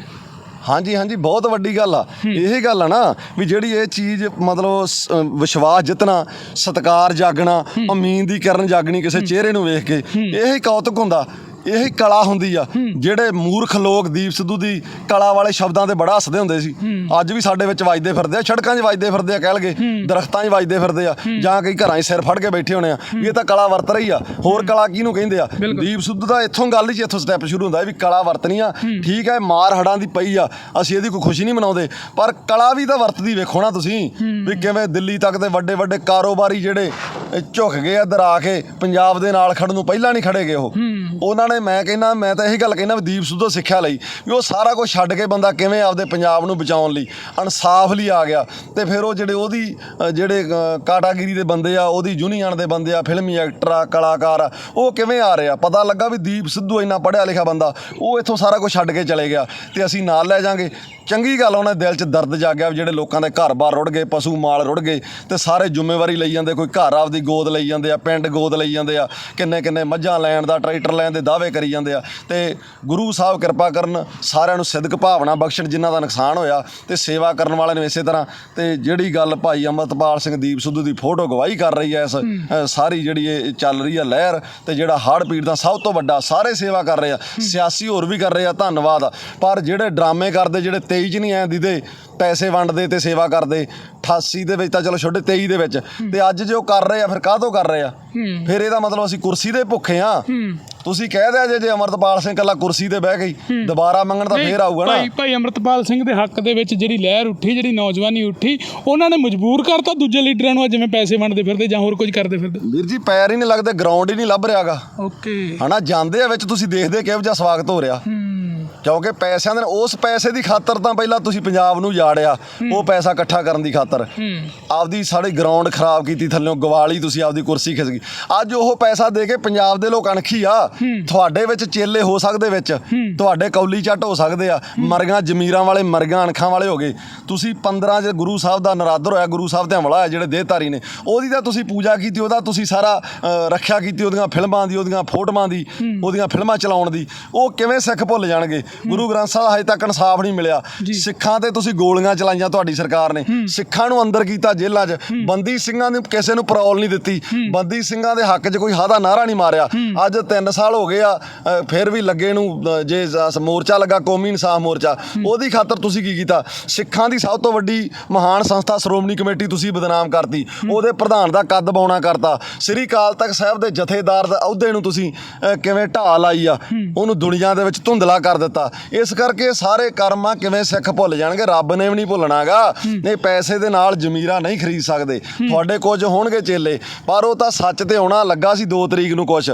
ਹਾਂਜੀ ਹਾਂਜੀ ਬਹੁਤ ਵੱਡੀ ਗੱਲ ਆ। ਇਹ ਗੱਲ ਆ ਨਾ ਵੀ ਜਿਹੜੀ ਇਹ ਚੀਜ਼ ਮਤਲਬ ਸ- ਵਿਸ਼ਵਾਸ ਜਿੱਤਣਾ ਸਤਕਾਰ ਜਾਗਣਾ ਉਮੀਦ ਦੀ ਕਰਨ ਜਾਗਣੀ ਕਿਸੇ ਚਿਹਰੇ ਨੂੰ ਵੇਖ ਕੇ ਇਹ ਹੀ ਕੌਤਕ ਹੁੰਦਾ। ਇਹੀ ਕਲਾ ਹੁੰਦੀ ਆ। ਜਿਹੜੇ ਮੂਰਖ ਲੋਕ ਦੀਪ ਸਿੱਧੂ ਦੀ ਕਲਾ ਵਾਲੇ ਸ਼ਬਦਾਂ ਤੇ ਬੜਾ ਹੱਸਦੇ ਹੁੰਦੇ ਸੀ। ਅੱਜ ਵੀ ਸਾਡੇ ਵਿੱਚ ਵੱਜਦੇ ਫਿਰਦੇ ਆ ਸੜਕਾਂ 'ਚ ਵੱਜਦੇ ਫਿਰਦੇ ਆ ਕਹਿ ਲਗੇ ਦਰਖਤਾਂ 'ਚ ਵੱਜਦੇ ਫਿਰਦੇ ਆ ਜਾਂ ਕਈ ਘਰਾਂ 'ਚ ਸਿਰ ਫੜ ਕੇ ਬੈਠੇ ਹੋਣੇ ਆ ਵੀ ਇਹ ਤਾਂ ਕਲਾ ਵਰਤ ਰਹੀ ਆ। ਹੋਰ ਕਲਾ ਕਿਹਨੂੰ ਕਹਿੰਦੇ ਆ? ਦੀਪ ਸਿੱਧੂ ਦਾ ਇੱਥੋਂ ਗੱਲ ਹੀ ਇੱਥੋਂ ਸਟੈਪ ਸ਼ੁਰੂ ਹੁੰਦਾ ਵੀ ਕਲਾ ਵਰਤਣੀ ਆ। ਠੀਕ ਹੈ ਮਾਰ ਹੜਾਂ ਦੀ ਪਈ ਆ ਅਸੀਂ ਇਹਦੀ ਕੋਈ ਖੁਸ਼ੀ ਨਹੀਂ ਮਨਾਉਂਦੇ। ਪਰ ਕਲਾ ਵੀ ਤਾਂ ਵਰਤਦੀ ਵੇਖੋ ਨਾ ਤੁਸੀਂ ਵੀ ਕਿਵੇਂ ਦਿੱਲੀ ਤੱਕ ਦੇ ਵੱਡੇ ਵੱਡੇ ਕਾਰੋਬਾਰੀ ਜਿਹੜੇ ਝੁਕ ਗਏ ਆ ਕੇ ਪੰਜਾਬ ਦੇ ਨਾਲ ਖੜਨ ਨੂੰ ਪਹਿਲਾਂ ਨਹੀਂ ਖੜੇ ਗਏ ਉਹ। ਉਹਨਾਂ ਨੇ ਮੈਂ ਕਹਿੰਦਾ ਮੈਂ ਤਾਂ ਇਹੀ ਗੱਲ ਕਹਿੰਦਾ ਵੀ ਦੀਪ ਸਿੱਧੂ ਸਿੱਖਿਆ ਲਈ ਵੀ ਉਹ ਸਾਰਾ ਕੁਝ ਛੱਡ ਕੇ ਬੰਦਾ ਕਿਵੇਂ ਆਪਦੇ ਪੰਜਾਬ ਨੂੰ ਬਚਾਉਣ ਲਈ ਇਨਸਾਫ ਲਈ ਆ ਗਿਆ। ਤੇ ਫਿਰ ਉਹ ਜਿਹੜੇ ਉਹਦੀ ਜਿਹੜੇ ਅ, ਕਾਟਾਗਿਰੀ ਦੇ ਬੰਦੇ ਆ ਉਹਦੀ ਯੂਨੀਅਨ ਦੇ ਬੰਦੇ ਆ ਫਿਲਮੀ ਐਕਟਰ ਆ ਕਲਾਕਾਰ ਆ ਉਹ ਕਿਵੇਂ ਆ ਰਹੇ ਆ? ਪਤਾ ਲੱਗਾ ਵੀ ਦੀਪ ਸਿੱਧੂ ਇੰਨਾ ਪੜ੍ਹਿਆ ਲਿਖਿਆ ਬੰਦਾ ਉਹ ਇੱਥੋਂ ਸਾਰਾ ਕੁਝ ਛੱਡ ਕੇ ਚਲੇ ਗਿਆ। ਤੇ ਅਸੀਂ ਨਾਲ ਲੈ ਜਾਾਂਗੇ। ਚੰਗੀ ਗੱਲ ਉਹਨਾਂ ਦੇ ਦਿਲ 'ਚ ਦਰਦ ਜਾਗਿਆ ਵੀ ਜਿਹੜੇ ਲੋਕਾਂ ਦੇ ਘਰ-ਬਾਰ ਰੁੜ ਗਏ ਪਸ਼ੂ ਮਾਲ ਰੁੜ ਗਏ ਤੇ ਸਾਰੇ ਜ਼ਿੰਮੇਵਾਰੀ ਲਈ ਜਾਂਦੇ ਕੋਈ ਘਰ ਆਪਦੀ ਗੋਦ ਲਈ ਜਾਂਦੇ ਆ ਪਿੰਡ ਗੋਦ ਲਈ ਜਾਂਦੇ ਆ ਕਿੰਨੇ ਕਿੰਨੇ ਮੱਝਾਂ ਲੈਣ ਦਾ ਟਰੈਕਟਰ ਲੈਣ ਦੇ ਦਾਅਵੇ ਕਰੀ ਜਾਂਦੇ ਆ। ਤੇ ਗੁਰੂ ਸਾਹਿਬ ਕਿਰਪਾ ਕਰਨ ਸਾਰਿਆਂ ਨੂੰ ਸਿੱਧਕ ਭਾਵਨਾ ਬਖਸ਼ਣ ਜਿਨ੍ਹਾਂ ਦਾ ਨੁਕਸਾਨ ਹੋਇਆ ਤੇ ਸੇਵਾ ਕਰਨ ਵਾਲਿਆਂ ਨੂੰ ਇਸੇ ਤਰ੍ਹਾਂ। ਤੇ ਜਿਹੜੀ ਗੱਲ ਭਾਈ ਅਮਰਤਪਾਲ ਸਿੰਘ ਦੀਪ ਸਿੱਧੂ ਦੀ ਫੋਟੋ ਗਵਾਹੀ ਕਰ ਰਹੀ ਹੈ ਇਸ ਸਾਰੀ ਜਿਹੜੀ ਇਹ ਚੱਲ ਰਹੀ ਹੈ ਲਹਿਰ ਤੇ ਜਿਹੜਾ ਹੜ੍ਹ ਪੀੜ ਦਾ ਸਭ ਤੋਂ ਵੱਡਾ ਸਾਰੇ ਸੇਵਾ ਕਰ ਰਹੇ ਆ। ਸਿਆਸੀ ਹੋਰ ਵੀ ਕਰ ਰਹੇ ਆ ਧੰਨਵਾਦ। ਪਰ ਜਿਹੜੇ ਡਰਾਮੇ ਕਰਦੇ ਜਿਹੜੇ 23 ਚ ਨਹੀਂ ਐ ਦੀਦੇ ਪੈਸੇ ਵੰਡਦੇ ਤੇ ਸੇਵਾ ਕਰਦੇ 88 ਦੇ ਵਿੱਚ ਤਾਂ ਚਲੋ ਛੋਟੇ 23 ਦੇ ਵਿੱਚ। ਤੇ ਅੱਜ ਜੇ ਉਹ ਕਰ ਰਹੇ ਆ ਫਿਰ ਕਾਹਤੋਂ ਕਰ ਰਹੇ ਆ? ਫਿਰ ਇਹਦਾ ਮਤਲਬ ਅਸੀਂ ਕੁਰਸੀ ਦੇ ਭੁੱਖੇ ਆ। ਤੁਸੀਂ ਕਹਿ ਦਿਆ ਜੇ ਜੇ ਅਮਰਤਪਾਲ ਸਿੰਘ ਕੱਲਾ ਕੁਰਸੀ ਤੇ ਬਹਿ ਗਈ ਦੁਬਾਰਾ ਮੰਗਣ ਤਾਂ ਫੇਰ ਆਊਗਾ ਨਾ। ਭਾਈ ਭਾਈ ਅਮਰਤਪਾਲ ਸਿੰਘ ਦੇ ਹੱਕ ਦੇ ਵਿੱਚ ਜਿਹੜੀ ਲਹਿਰ ਉੱਠੀ ਜਿਹੜੀ ਨੌਜਵਾਨੀ ਉੱਠੀ ਉਹਨਾਂ ਨੇ ਮਜਬੂਰ ਕਰਤਾ ਦੂਜੇ ਲੀਡਰਾਂ ਨੂੰ ਜਿਵੇਂ ਪੈਸੇ ਵੰਡਦੇ ਫਿਰਦੇ ਜਾਂ ਹੋਰ ਕੁਝ ਕਰਦੇ ਫਿਰਦੇ। ਵੀਰ ਜੀ ਪੈਰ ਹੀ ਨਹੀਂ ਲੱਗਦੇ ਗਰਾਊਂਡ ਹੀ ਨਹੀਂ ਲੱਭ ਰਿਹਾਗਾ। ਓਕੇ। ਹਨਾ ਜਾਂਦੇ ਆ ਵਿੱਚ ਤੁਸੀਂ ਦੇਖਦੇ ਕਿਹੋ ਜਿਹਾ ਸਵਾਗਤ ਹੋ ਰਿਹਾ। ਕਿਉਂਕਿ ਪੈਸਿਆਂ ਦੇ ਉਸ ਪੈਸੇ ਦੀ ਖਾਤਰ ਤਾਂ ਪਹਿਲਾਂ ਤੁਸੀਂ ਪੰਜਾਬ ਨੂੰ ਉਜਾੜਿਆ। ਉਹ ਪੈਸਾ ਇਕੱਠਾ ਕਰਨ ਦੀ ਖਾਤਰ। ਆਪਦੀ ਸਾਡੀ ਗਰਾਊਂਡ ਖਰਾਬ ਕੀਤੀ ਥੱਲਿਓਂ ਗਵਾਲੀ ਤੁਸੀਂ ਆਪਦੀ ਕੁਰਸੀ ਖਿੱਚ ਗਈ। ਅੱਜ ਉਹ ਪੈਸਾ ਦੇ ਕੇ ਪੰਜਾਬ ਦੇ ਲੋਕ ਅਣਖੀ ਆ। ਤੁਹਾਡੇ ਵਿੱਚ ਚੇਲੇ ਹੋ ਸਕਦੇ ਵਿੱਚ। ਤੁਹਾਡੇ ਕੌਲੀ ਚੱਟ ਹੋ ਸਕਦੇ ਆ। ਮਰਗਾਂ ਜ਼ਮੀਰਾਂ ਵਾਲੇ ਮਰਗਾਂ ਅਣਖਾਂ ਵਾਲੇ ਹੋ ਗਏ। ਤੁਸੀਂ 15 ਚ ਗੁਰੂ ਸਾਹਿਬ ਦਾ ਨਰਾਦਰ ਹੋਇਆ ਗੁਰੂ ਸਾਹਿਬ ਤੇ ਹਮਲਾ ਹੋਇਆ ਜਿਹੜੇ ਦੇਹਧਾਰੀ ਨੇ ਉਹਦੀ ਤਾਂ ਤੁਸੀਂ ਪੂਜਾ ਕੀਤੀ ਉਹਦਾ ਤੁਸੀਂ ਸਾਰਾ ਰੱਖਿਆ ਕੀਤੀ ਉਹਦੀਆਂ ਫਿਲਮਾਂ ਦੀ ਉਹਦੀਆਂ ਫੋਟੋਆਂ ਦੀ ਉਹਦੀਆਂ ਫਿਲਮਾਂ ਚਲਾਉਣ ਦੀ। ਉਹ ਕਿਵੇਂ ਸਿੱਖ ਭੁੱਲ ਜਾਣਗੇ? ਗੁਰੂ ਗ੍ਰੰਥ ਸਾਹਿਬ ਹਜੇ ਤੱਕ ਇਨਸਾਫ ਨਹੀਂ ਮਿਲਿਆ। ਸਿੱਖਾਂ ਤੇ ਤੁਸੀਂ ਗੋਲੀਆਂ ਚਲਾਈਆਂ ਤੁਹਾਡੀ ਸਰਕਾਰ ਨੇ। ਸਿੱਖਾਂ ਨੂੰ ਅੰਦਰ ਕੀਤਾ ਜੇਲ੍ਹਾਂ 'ਚ ਬੰਦੀ ਸਿੰਘਾਂ ਨੂੰ ਕਿਸੇ ਨੂੰ ਪਰੌਲ ਨਹੀਂ ਦਿੱਤੀ। ਬੰਦੀ ਸਿੰਘਾਂ ਦੇ ਹੱਕ 'ਚ ਕੋਈ ਹਾਦਾ ਨਾਰਾ ਨਹੀਂ ਮਾਰਿਆ। ਅੱਜ 3 ਸਾਲ ਹੋ ਗਏ ਆ ਫਿਰ ਵੀ ਲੱਗੇ ਨੂੰ ਜੇ ਮੋਰਚਾ ਲੱਗਾ ਕੌਮੀ ਇਨਸਾਫ ਮੋਰਚਾ। ਉਹਦੀ ਖਾਤਰ ਤੁਸੀਂ ਕੀ ਕੀਤਾ? ਸਿੱਖਾਂ ਦੀ ਸਭ ਤੋਂ ਵੱਡੀ ਮਹਾਨ ਸੰਸਥਾ ਸ਼੍ਰੋਮਣੀ ਕਮੇਟੀ ਤੁਸੀਂ ਬਦਨਾਮ ਕਰਤੀ। ਉਹਦੇ ਪ੍ਰਧਾਨ ਦਾ ਕੱਦ ਬਾਉਣਾ ਕਰਤਾ। ਸ੍ਰੀ ਅਕਾਲ ਤਖਤ ਸਾਹਿਬ ਦੇ ਜਥੇਦਾਰ ਦਾ ਅਹੁਦੇ ਨੂੰ ਤੁਸੀਂ ਕਿਵੇਂ ਢਾਹ ਲਾਈ ਆ? ਉਹਨੂੰ ਦੁਨੀਆ ਦੇ ਵਿੱਚ ਧੁੰਦਲਾ ਕਰ ਦਿੱਤਾ। ਇਸ ਕਰਕੇ ਸਾਰੇ ਕਰਮ ਆ ਕਿਵੇਂ ਸਿੱਖ ਭੁੱਲ ਜਾਣਗੇ ਰੱਬ ਨੇ ਵੀ ਨਹੀਂ ਭੁੱਲਣਾਗਾ। ਇਹ ਪੈਸੇ ਦੇ ਨਾਲ ਜ਼ਮੀਰਾਂ ਨਹੀਂ ਖਰੀਦ ਸਕਦੇ। ਤੁਹਾਡੇ ਕੁਝ ਹੋਣਗੇ ਚੇਲੇ ਪਰ ਉਹ ਤਾਂ ਸੱਚ ਤੇ ਆਉਣਾ ਲੱਗਾ ਸੀ 2 ਤਰੀਕ ਨੂੰ ਕੁਝ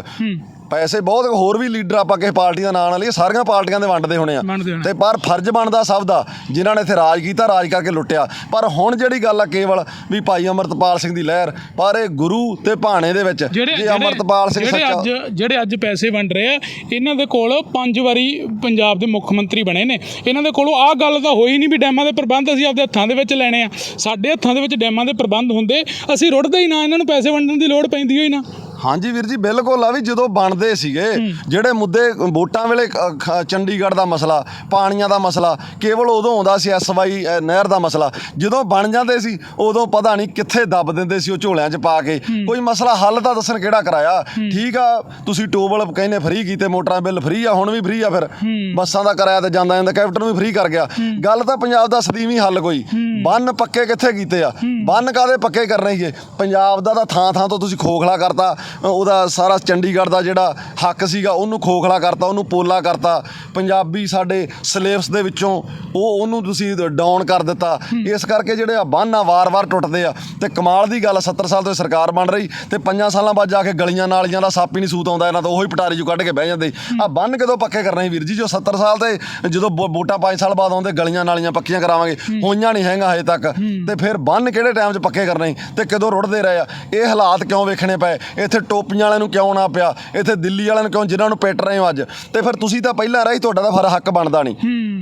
ਪੈਸੇ ਬਹੁਤ ਹੋਰ ਵੀ ਲੀਡਰ ਆਪਾਂ ਕਿਸੇ ਪਾਰਟੀ ਦਾ ਨਾਂ ਨਾਲ ਲਈ ਸਾਰੀਆਂ ਪਾਰਟੀਆਂ ਦੇ ਵੰਡਦੇ ਹੋਣੇ ਆ। ਵੰਡਦੇ ਹੋਣੇ। ਤੇ ਪਰ ਫਰਜ਼ ਬਣਦਾ ਸਭ ਦਾ ਜਿਨ੍ਹਾਂ ਨੇ ਇੱਥੇ ਰਾਜ ਕੀਤਾ ਰਾਜ ਕਰਕੇ ਲੁੱਟਿਆ। ਪਰ ਹੁਣ ਜਿਹੜੀ ਗੱਲ ਆ ਕੇਵਲ ਵੀ ਭਾਈ ਅਮਰਤਪਾਲ ਸਿੰਘ ਦੀ ਲਹਿਰ ਪਰ ਇਹ ਗੁਰੂ ਤੇ ਭਾਣੇ ਦੇ ਵਿੱਚ ਜਿਹੜੇ ਜੇ ਅਮਰਤਪਾਲ ਸਿੰਘ ਜਿਹੜੇ ਸੱਚਾ ਅੱਜ ਜਿਹੜੇ ਅੱਜ ਪੈਸੇ ਵੰਡ ਰਹੇ ਆ ਇਹਨਾਂ ਦੇ ਕੋਲ ਪੰਜ ਵਾਰੀ ਪੰਜਾਬ ਦੇ ਮੁੱਖ ਮੰਤਰੀ ਬਣੇ ਨੇ। ਇਹਨਾਂ ਦੇ ਕੋਲੋਂ ਆਹ ਗੱਲ ਤਾਂ ਹੋਈ ਨਹੀਂ ਵੀ ਡੈਮਾਂ ਦੇ ਪ੍ਰਬੰਧ ਅਸੀਂ ਆਪਦੇ ਹੱਥਾਂ ਦੇ ਵਿੱਚ ਲੈਣੇ ਆ। ਸਾਡੇ ਹੱਥਾਂ ਦੇ ਵਿੱਚ ਡੈਮਾਂ ਦੇ ਪ੍ਰਬੰਧ ਹੁੰਦੇ ਅਸੀਂ ਰੁੜਦੇ ਹੀ ਨਾ ਇਹਨਾਂ ਨੂੰ ਪੈਸੇ ਵੰਡਣ ਦੀ ਲੋੜ ਪੈਂਦੀ ਹੋਈ ਨਾ। ਹਾਂਜੀ ਵੀਰ ਜੀ ਬਿਲਕੁਲ ਆ ਵੀ ਜਦੋਂ ਬਣਦੇ ਸੀਗੇ ਜਿਹੜੇ ਮੁੱਦੇ ਵੋਟਾਂ ਵੇਲੇ ਅ, ਖ- ਚੰਡੀਗੜ੍ਹ ਦਾ ਮਸਲਾ ਪਾਣੀਆਂ ਦਾ ਮਸਲਾ ਕੇਵਲ ਉਦੋਂ ਆਉਂਦਾ ਸੀ ਐਸਵਾਈ ਨਹਿਰ ਦਾ ਮਸਲਾ। ਜਦੋਂ ਬਣ ਜਾਂਦੇ ਸੀ ਉਦੋਂ ਪਤਾ ਨਹੀਂ ਕਿੱਥੇ ਦੱਬ ਦਿੰਦੇ ਸੀ ਉਹ ਝੋਲਿਆਂ 'ਚ ਪਾ ਕੇ। ਕੋਈ ਮਸਲਾ ਹੱਲ ਤਾਂ ਦੱਸਣ ਕਿਹੜਾ ਕਰਾਇਆ? ਠੀਕ ਆ ਤੁਸੀਂ ਟੋਬਲ ਕਹਿੰਦੇ ਫ੍ਰੀ ਕੀਤੇ ਮੋਟਰਾਂ ਬਿੱਲ ਫ੍ਰੀ ਆ ਹੁਣ ਵੀ ਫ੍ਰੀ ਆ ਫਿਰ। ਬੱਸਾਂ ਦਾ ਕਿਰਾਇਆ ਤੇ ਜਾਂਦਾ ਜਾਂਦਾ ਕੈਪਟਨ ਵੀ ਫ੍ਰੀ ਕਰ ਗਿਆ। ਗੱਲ ਤਾਂ ਪੰਜਾਬ ਦਾ ਸਦੀਵੀ ਹੱਲ ਕੋਈ। ਬੰਨ ਪੱਕੇ ਕਿੱਥੇ ਕੀਤੇ ਆ? ਬੰਨ ਕਾਦੇ ਪੱਕੇ ਕਰਨੇ ਸੀਗੇ? ਪੰਜਾਬ ਦਾ ਤਾਂ ਥਾਂ ਥਾਂ ਤੋਂ ਤੁਸੀਂ ਖੋਖਲਾ ਕਰਤਾ। ਉਹਦਾ ਸਾਰਾ ਚੰਡੀਗੜ੍ਹ ਦਾ ਜਿਹੜਾ ਹੱਕ ਸੀਗਾ ਉਹਨੂੰ ਖੋਖਲਾ ਕਰਤਾ ਉਹਨੂੰ ਪੋਲਾ ਕਰਤਾ। ਪੰਜਾਬੀ ਸਾਡੇ ਸਿਲੇਬਸ ਦੇ ਵਿੱਚੋਂ ਉਹ ਉਹਨੂੰ ਤੁਸੀਂ ਡਾਊਨ ਕਰ ਦਿੱਤਾ। ਇਸ ਕਰਕੇ ਜਿਹੜੇ ਆ ਬੰਨ ਆ ਵਾਰ-ਵਾਰ ਟੁੱਟਦੇ ਆ। ਤੇ ਕਮਾਲ ਦੀ ਗੱਲ ਆ, 70 ਸਾਲ ਤੋਂ ਸਰਕਾਰ ਬਣ ਰਹੀ ਤੇ ਪੰਜਾਂ ਸਾਲਾਂ ਬਾਅਦ ਜਾ ਕੇ ਗਲੀਆਂ ਨਾਲੀਆਂ ਦਾ ਸੱਪ ਹੀ ਨਹੀਂ ਸੂਤ ਆਉਂਦਾ ਇਹਨਾਂ ਤੋਂ ਉਹੀ ਪਟਾਰੀ ਚੋਂ ਕੱਢ ਕੇ ਬਹਿ ਜਾਂਦੇ। ਆ ਬੰਨ ਕਦੋਂ ਪੱਕੇ ਕਰਨੇ ਵੀਰ ਜੀ? ਜੋ 70 ਸਾਲ ਤੇ ਜਦੋਂ ਵੋਟਾਂ 5 ਸਾਲ ਬਾਅਦ ਆਉਂਦੇ ਗਲੀਆਂ ਨਾਲੀਆਂ ਪੱਕੀਆਂ ਕਰਾਵਾਂਗੇ। ਹੋਈਆਂ ਨਹੀਂ ਹੈਗਾ ਹਜੇ ਤੱਕ। ਤੇ ਫਿਰ ਬੰਨ ਕਿਹੜੇ ਟਾਈਮ 'ਚ ਪੱਕੇ ਕਰਨੇ ਤੇ ਕਦੋਂ ਰੁੜਦੇ ਰਹੇ ਆ? ਇਹ ਹਾਲਾਤ ਕਿਉਂ ਵੇਖਣੇ ਪਏ? ਇੱਥੇ ਟੋਪੀਆਂ ਵਾਲਿਆਂ ਨੂੰ ਕਿਉਂ ਨਾ ਪਿਆ? ਇੱਥੇ ਦਿੱਲੀ ਵਾਲਿਆਂ ਨੂੰ ਕਿਉਂ ਜਿਨ੍ਹਾਂ ਨੂੰ ਪਿੱਟ ਰਹੇ ਹੋ ਅੱਜ? ਤੇ ਫਿਰ ਤੁਸੀਂ ਤਾਂ ਪਹਿਲਾਂ ਰਹੀ ਤੁਹਾਡਾ ਤਾਂ ਫਿਰ ਹੱਕ ਬਣਦਾ ਨਹੀਂ।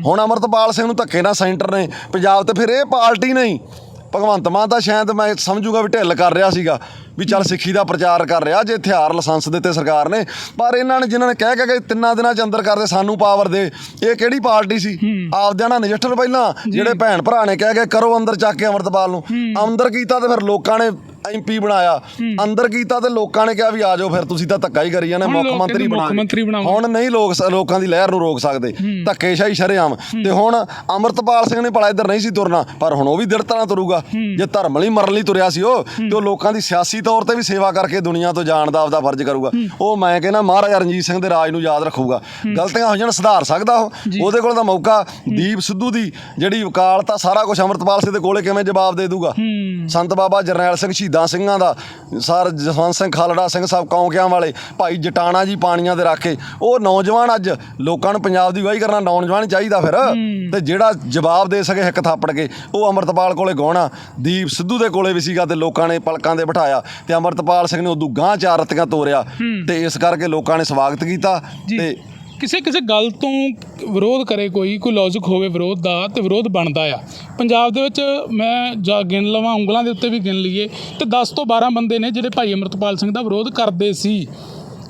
ਹੁਣ ਅਮਰਤਪਾਲ ਸਿੰਘ ਨੂੰ ਧੱਕੇ ਨਾਲ ਸੈਂਟਰ ਨੇ ਪੰਜਾਬ ਤੇ ਫਿਰ ਇਹ ਪਾਰਟੀ ਨਹੀਂ ਭਗਵੰਤ ਮਾਨ ਤਾਂ ਸ਼ਾਇਦ ਮੈਂ ਸਮਝੂਗਾ ਵੀ ਢਿੱਲ ਕਰ ਰਿਹਾ ਸੀਗਾ ਵੀ ਚੱਲ ਸਿੱਖੀ ਦਾ ਪ੍ਰਚਾਰ ਕਰ ਰਿਹਾ ਜੇ ਹਥਿਆਰ ਲਾਇਸੈਂਸ ਦਿੱਤੇ ਸਰਕਾਰ ਨੇ। ਪਰ ਇਹਨਾਂ ਨੇ ਜਿਨ੍ਹਾਂ ਨੇ ਕਹਿ ਕੇ ਗਏ ਤਿੰਨਾਂ ਦਿਨਾਂ ਚ ਅੰਦਰ ਕਰਦੇ ਸਾਨੂੰ ਪਾਵਰ ਦੇ ਇਹ ਕਿਹੜੀ ਪਾਰਟੀ ਸੀ? ਆਪਦਿਆਂ ਨਾਲ ਨਜਿੱਠਣ ਪਹਿਲਾਂ ਜਿਹੜੇ ਭੈਣ ਭਰਾ ਨੇ ਕਹਿ ਕੇ ਕਰੋ ਅੰਦਰ ਚੱਕ ਕੇ ਅਮਰਤਪਾਲ ਨੂੰ। ਅੰਦਰ ਕੀਤਾ ਤੇ ਫਿਰ ਲੋਕਾਂ ਨੇ ਐਮਪੀ ਬਣਾਇਆ। ਅੰਦਰ ਕੀਤਾ ਤੇ ਲੋਕਾਂ ਨੇ ਕਿਹਾ ਵੀ ਆ ਜਾਓ ਫਿਰ ਤੁਸੀਂ ਤਾਂ ਧੱਕਾ ਹੀ ਕਰੀ ਜਾਂਦੇ ਮੁੱਖ ਮੰਤਰੀ ਬਣਾ। ਹੁਣ ਨਹੀਂ ਲੋਕ ਲੋਕਾਂ ਦੀ ਲਹਿਰ ਨੂੰ ਰੋਕ ਸਕਦੇ। ਧੱਕੇਸ਼ਾਹੀ ਸ਼ਰੇਆਮ। ਤੇ ਹੁਣ ਅਮਰਤਪਾਲ ਸਿੰਘ ਨੇ ਭਲਾ ਇੱਧਰ ਨਹੀਂ ਸੀ ਤੁਰਨਾ ਪਰ ਹੁਣ ਉਹ ਵੀ ਦਿੜ ਤਰ੍ਹਾਂ ਤੁਰੂਗਾ। ਜੇ ਧਰਮ ਲਈ ਮਰਨ ਲਈ ਤੁਰਿਆ ਸੀ ਉਹ ਤੇ ਉਹ ਲੋਕਾਂ ਦੀ ਸਿਆਸੀ ਤੌਰ ਤੇ ਵੀ ਸੇਵਾ ਕਰਕੇ ਦੁਨੀਆ ਤੋਂ ਜਾਣ ਦਾ ਆਪਦਾ ਫਰਜ਼ ਕਰੂਗਾ। ਉਹ ਮੈਂ ਕਹਿੰਦਾ ਮਹਾਰਾਜਾ ਰਣਜੀਤ ਸਿੰਘ ਦੇ ਰਾਜ ਨੂੰ ਯਾਦ ਰੱਖੂਗਾ। ਗਲਤੀਆਂ ਹੋ ਜਾਣ ਸੁਧਾਰ ਸਕਦਾ ਉਹ। ਉਹਦੇ ਕੋਲ ਤਾਂ ਮੌਕਾ। ਦੀਪ ਸਿੱਧੂ ਦੀ ਜਿਹੜੀ ਵਕਾਲਤ ਆ ਸਾਰਾ ਕੁਝ ਅਮਰਤਪਾਲ ਸਿੰਘ ਦੇ ਕੋਲੇ ਕਿਵੇਂ ਜਵਾਬ ਦੇ ਦੂਗਾ? ਸੰਤ ਬਾਬਾ ਜਰਨੈਲ ਸਿੰਘ ਸ਼ਹੀਦਾਂ ਸਿੰਘਾਂ ਦਾ ਸਰ ਜਸਵੰਤ ਸਿੰਘ ਖਾਲੜਾ ਸਿੰਘ ਸਾਹਿਬ ਕੌਂਕਿਆਂ ਵਾਲੇ ਭਾਈ ਜਟਾਣਾ ਜੀ ਪਾਣੀਆਂ ਦੇ ਰਾਖੇ। ਉਹ ਨੌਜਵਾਨ ਅੱਜ ਲੋਕਾਂ ਨੂੰ ਪੰਜਾਬ ਦੀ ਅਗਵਾਈ ਕਰਨਾ ਨੌਜਵਾਨ ਚਾਹੀਦਾ ਫਿਰ। ਤੇ ਜਿਹੜਾ ਜਵਾਬ ਦੇ ਸਕੇ ਹਿੱਕ ਥਾਪੜ ਕੇ ਉਹ ਅਮਰਤਪਾਲ ਕੋਲੇ ਗਾਉਣਾ। ਦੀਪ ਸਿੱਧੂ ਦੇ ਕੋਲੇ ਵੀ ਸੀਗਾ ਤੇ ਲੋਕਾਂ ਨੇ ਪਲਕਾਂ ਦੇ ਬਿਠਾਇਆ। ਤੇ ਅਮਰਤਪਾਲ ਸਿੰਘ ਨੇ ਉਦੋਂ ਗਾਂ ਚਾਰ ਰਤੀਆਂ ਤੋਰਿਆ। ਤੇ ਇਸ ਕਰਕੇ ਲੋਕਾਂ ਨੇ ਸਵਾਗਤ ਕੀਤਾ। ਤੇ ਕਿਸੇ ਕਿਸੇ ਗੱਲ ਤੋਂ ਵਿਰੋਧ ਕਰੇ ਕੋਈ ਕੋਈ ਲੌਜੀਕ ਹੋਵੇ ਵਿਰੋਧ ਦਾ ਤੇ ਵਿਰੋਧ ਬਣਦਾ ਆ। ਪੰਜਾਬ ਦੇ ਵਿੱਚ ਮੈਂ ਜਾ ਗਿਣ ਲਵਾਂ, ਉਂਗਲਾਂ ਦੇ ਉੱਤੇ ਵੀ ਗਿਣ ਲਈਏ, ਤੇ 10 ਤੋਂ 12 ਬੰਦੇ ਨੇ ਜਿਹੜੇ ਭਾਈ ਅਮਰਤਪਾਲ ਸਿੰਘ ਦਾ ਵਿਰੋਧ ਕਰਦੇ ਸੀ।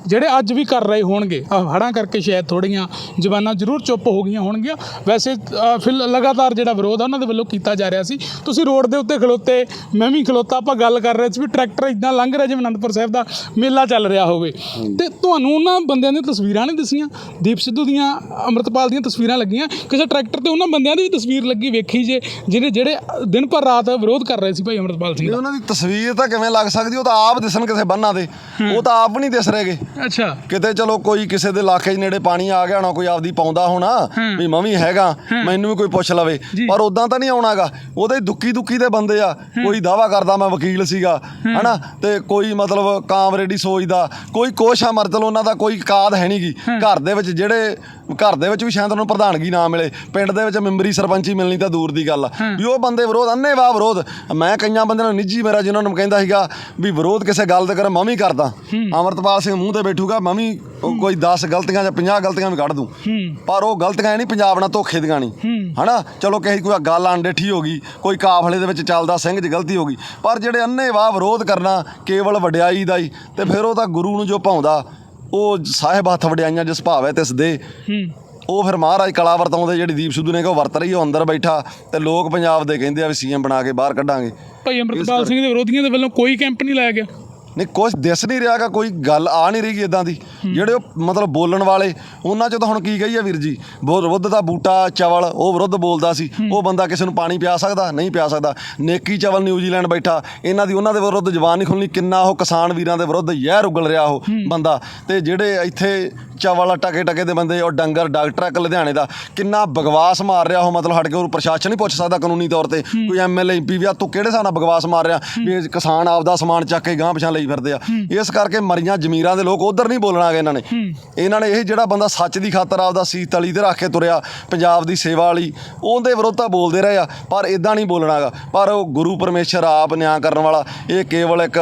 ਜਿਹੜੇ ਅੱਜ ਵੀ ਕਰ ਰਹੇ ਹੋਣਗੇ ਹੜ੍ਹਾਂ ਕਰਕੇ ਸ਼ਾਇਦ ਥੋੜੀਆਂ ਜ਼ਬਾਨਾਂ ਜ਼ਰੂਰ ਚੁੱਪ ਹੋ ਗਈਆਂ ਹੋਣਗੀਆਂ। ਵੈਸੇ ਫਿਰ ਲਗਾਤਾਰ ਜਿਹੜਾ ਵਿਰੋਧ ਆ ਉਹਨਾਂ ਦੇ ਵੱਲੋਂ ਕੀਤਾ ਜਾ ਰਿਹਾ ਸੀ। ਤੁਸੀਂ ਰੋਡ ਦੇ ਉੱਤੇ ਖਲੋਤੇ ਮੈਂ ਵੀ ਖਲੋਤਾ ਆਪਾਂ ਗੱਲ ਕਰ ਰਹੇ ਸੀ ਵੀ ਟਰੈਕਟਰ ਇਦਾਂ ਲੰਘ ਰਿਹਾ ਜਿਵੇਂ ਅਨੰਦਪੁਰ ਸਾਹਿਬ ਦਾ ਮੇਲਾ ਚੱਲ ਰਿਹਾ ਹੋਵੇ। ਤੇ ਤੁਹਾਨੂੰ ਉਹਨਾਂ ਬੰਦਿਆਂ ਦੀਆਂ ਤਸਵੀਰਾਂ ਨਹੀਂ ਦਿਸੀਆਂ? ਦੀਪ ਸਿੱਧੂ ਦੀਆਂ ਅੰਮ੍ਰਿਤਪਾਲ ਦੀਆਂ ਤਸਵੀਰਾਂ ਲੱਗੀਆਂ? ਕਿਸੇ ਟਰੈਕਟਰ ਤੇ ਉਹਨਾਂ ਬੰਦਿਆਂ ਦੀ ਵੀ ਤਸਵੀਰ ਲੱਗੀ ਵੇਖੀ ਜੇ ਜਿਹੜੇ ਜਿਹੜੇ ਦਿਨ ਪਰ ਰਾਤ ਵਿਰੋਧ ਕਰ ਰਹੇ ਸੀ ਭਾਈ ਅੰਮ੍ਰਿਤਪਾਲ ਸਿੰਘ ਦਾ। ਉਹਨਾਂ ਦੀ ਤਸਵੀਰ ਤਾਂ ਕਿਵੇਂ ਲੱਗ ਸਕਦੀ ਉਹ ਤਾਂ ਆਪ ਦਿਸਣ ਕਿਸੇ ਬੰਨਾਂ ਦੇ ਉਹ ਤਾਂ ਆਪ ਨਹੀਂ ਦਿਸ ਰਹੇਗੇ। ਅੱਛਾ। ਕਿਤੇ ਚਲੋ ਕੋਈ ਕਿਸੇ ਦੇ ਇਲਾਕੇ 'ਚ ਨੇੜੇ ਪਾਣੀ ਆ ਗਿਆ ਹੋਣਾ ਕੋਈ ਆਪਦੀ ਪਾਉਂਦਾ ਹੋਣਾ ਵੀ ਮੈਂ ਵੀ ਹੈਗਾ ਮੈਨੂੰ ਵੀ ਕੋਈ ਪੁੱਛ ਲਵੇ। ਪਰ ਉਦਾਂ ਤਾਂ ਨਹੀਂ ਆਉਣਾਗਾ। ਉਹਦੇ ਦੁੱਕੀ ਦੁੱਕੀ ਦੇ ਬੰਦੇ ਆ। ਕੋਈ ਦਾਵਾ ਕਰਦਾ ਮੈਂ ਵਕੀਲ ਸੀਗਾ ਹਨਾ? ਤੇ ਕੋਈ ਮਤਲਬ ਕਾਮਰੇਡੀ ਸੋਚਦਾ। ਕੋਈ ਕੋਸ਼ ਆ ਮਰ ਚਲੋ ਉਹਨਾਂ ਦਾ ਕੋਈ ਕਾਦ ਹੈ ਨਹੀਂਗੀ ਘਰ ਦੇ ਵਿੱਚ ਜਿਹੜੇ ਘਰ ਦੇ ਵਿੱਚ ਵੀ ਸ਼ਾਇਦ ਉਹਨੂੰ ਪ੍ਰਧਾਨਗੀ ਨਾ ਮਿਲੇ ਪਿੰਡ ਦੇ ਵਿੱਚ ਮੈਂਬਰੀ ਸਰਪੰਚੀ ਮਿਲਣੀ ਤਾਂ ਦੂਰ ਦੀ ਗੱਲ ਆ। ਵੀ ਉਹ ਬੰਦੇ ਵਿਰੋਧ ਅੰਨੇਵਾਹ ਵਿਰੋਧ। ਮੈਂ ਕਈਆਂ ਬੰਦਿਆਂ ਨੂੰ ਨਿੱਜੀ ਮੇਰਾ ਜਿਨ੍ਹਾਂ ਨੂੰ ਕਹਿੰਦਾ ਸੀਗਾ ਵੀ ਵਿਰੋਧ ਕਿਸੇ ਗੱਲ ਤੇ ਕਰ ਮੈਂ ਵੀ ਕਰਦਾ। ਅਮਰਤਪਾਲ ਸਿੰਘ ਮੂੰਹ ਤੇ ਬੈਠੂਗਾ ਮੈਂ ਵੀ ਕੋਈ 10 ਗਲਤੀਆਂ ਜਾਂ 50 ਗਲਤੀਆਂ ਵੀ ਕੱਢ ਦੂੰ। ਪਰ ਉਹ ਗਲਤੀਆਂ ਨਹੀਂ ਪੰਜਾਬ ਨਾਲ ਧੋਖੇ ਦੀਆਂ ਨਹੀਂ। ਹਨਾ? ਚਲੋ ਕਿਸੇ ਦੀ ਕੋਈ ਗੱਲ ਅਣਡਿੱਠੀ ਹੋ ਗਈ ਕੋਈ ਕਾਫਲੇ ਦੇ ਵਿੱਚ ਚੱਲਦਾ ਸਿੰਘ 'ਚ ਗਲਤੀ ਹੋ ਗਈ। ਪਰ ਜਿਹੜੇ ਅੰਨੇਵਾਹ ਵਿਰੋਧ ਕਰਨਾ ਕੇਵਲ ਵਡਿਆਈ ਦਾ ਹੀ ਤੇ ਫਿਰ ਉਹ ਤਾਂ ਗੁਰੂ ਨੂੰ ਜੋ ਭਾਉਂਦਾ ਉਹ ਸਾਹਿਬ ਹੱਥ ਵਡਿਆਈਆਂ ਜਿਸ ਭਾਵੇ ਤਿਸ ਦੇ। ਉਹ ਫਿਰ ਮਹਾਰਾਜ ਕਲਾ ਵਰਤਾਉਂਦੇ ਜਿਹੜੀ ਦੀਪ ਸਿੱਧੂ ਨੇ ਕਿਹਾ ਉਹ ਵਰਤ ਰਹੀ ਉਹ ਅੰਦਰ ਬੈਠਾ ਤੇ ਲੋਕ ਪੰਜਾਬ ਦੇ ਕਹਿੰਦੇ ਆ ਵੀ ਸੀਐਮ ਬਣਾ ਕੇ ਬਾਹਰ ਕੱਢਾਂਗੇ। ਭਾਈ ਅੰਮ੍ਰਿਤਪਾਲ ਸਿੰਘ ਦੇ ਵਿਰੋਧੀਆਂ ਦੇ ਵੱਲੋਂ ਕੋਈ ਕੈਂਪ ਨਹੀਂ ਲਾਇਆ ਗਿਆ? ਨਹੀਂ ਕੁਛ ਦਿਸ ਨਹੀਂ ਰਿਹਾਗਾ ਕੋਈ ਗੱਲ ਆ ਨਹੀਂ ਰਹੀ ਇਦਾਂ ਦੀ। ਜਿਹੜੇ ਉਹ ਮਤਲਬ ਬੋਲਣ ਵਾਲੇ ਉਹਨਾਂ ਚ ਤਾਂ ਹੁਣ ਕੀ ਕਹੀਏ ਵੀਰ ਜੀ? ਬਹੁਤ ਵਿਰੁੱਧ ਦਾ ਬੂਟਾ ਚਵਲ ਉਹ ਵਿਰੁੱਧ ਬੋਲਦਾ ਸੀ। ਉਹ ਬੰਦਾ ਕਿਸੇ ਨੂੰ ਪਾਣੀ ਪਿਆ ਸਕਦਾ? ਨਹੀਂ ਪਿਆ ਸਕਦਾ। ਨੇਕੀ ਚਵਲ ਨਿਊਜ਼ੀਲੈਂਡ ਬੈਠਾ। ਇਹਨਾਂ ਦੀ ਉਹਨਾਂ ਦੇ ਵਿਰੁੱਧ ਜ਼ਬਾਨ ਨਹੀਂ ਖੁੱਲਣੀ। ਕਿੰਨਾ ਉਹ ਕਿਸਾਨ ਵੀਰਾਂ ਦੇ ਵਿਰੁੱਧ ਜ਼ਹਿਰ ਉਗਲ ਰਿਹਾ ਉਹ ਬੰਦਾ। ਤੇ ਜਿਹੜੇ ਇੱਥੇ ਚਵਲ ਟਕੇ ਟਕੇ ਦੇ ਬੰਦੇ ਉਹ ਡੰਗਰ ਡਾਕਟਰ ਆ ਇੱਕ ਲੁਧਿਆਣੇ ਦਾ। ਕਿੰਨਾ ਬਕਵਾਸ ਮਾਰ ਰਿਹਾ ਉਹ ਮਤਲਬ ਹਟ ਕੇ ਉਹ ਪ੍ਰਸ਼ਾਸਨ ਨਹੀਂ ਪੁੱਛ ਸਕਦਾ ਕਾਨੂੰਨੀ ਤੌਰ ਤੇ। ਕੋਈ ਐਮਐਲਏ ਐਮਪੀ ਵੀ ਆ ਤੂੰ ਕਿਹੜੇ ਹਿਸਾਬ ਨਾਲ ਬਕਵਾਸ ਮਾਰ ਰਿਹਾ? ਵੀ ਇਹ ਕਿਸਾਨ ਆਪਦਾ ਸਮਾਨ ਚੱਕ ਕੇ ਗਾਂਹ ਪਿਛਾਂ ਲਈ ਫਿਰਦੇ ਆ। ਇਸ ਕਰਕੇ ਮਰੀਆਂ ਜ਼ਮੀਰਾਂ ਦੇ ਲੋਕ ਉਧਰ ਨਹੀਂ ਬੋਲਣਾ ਗਏ ਇਹਨਾਂ ਨੇ। ਇਹਨਾਂ ਨੇ ਇਹ ਜਿਹੜਾ ਬੰਦਾ ਸੱਚ ਦੀ ਖਾਤਰ ਆਪਦਾ ਸੀਤ ਤਲੀ ਤੇ ਰੱਖ ਕੇ ਤੁਰਿਆ ਪੰਜਾਬ ਦੀ ਸੇਵਾ ਵਾਲੀ ਉਹਦੇ ਵਿਰੁੱਧ ਤਾਂ ਬੋਲਦੇ ਰਹੇ ਆ ਪਰ ਇਦਾਂ ਨਹੀਂ ਬੋਲਣਾਗਾ ਪਰ ਉਹ ਗੁਰੂ ਪਰਮੇਸ਼ਰ ਆਪ ਨਿਆਂ ਕਰਨ ਵਾਲਾ ਇਹ ਕੇਵਲ ਇੱਕ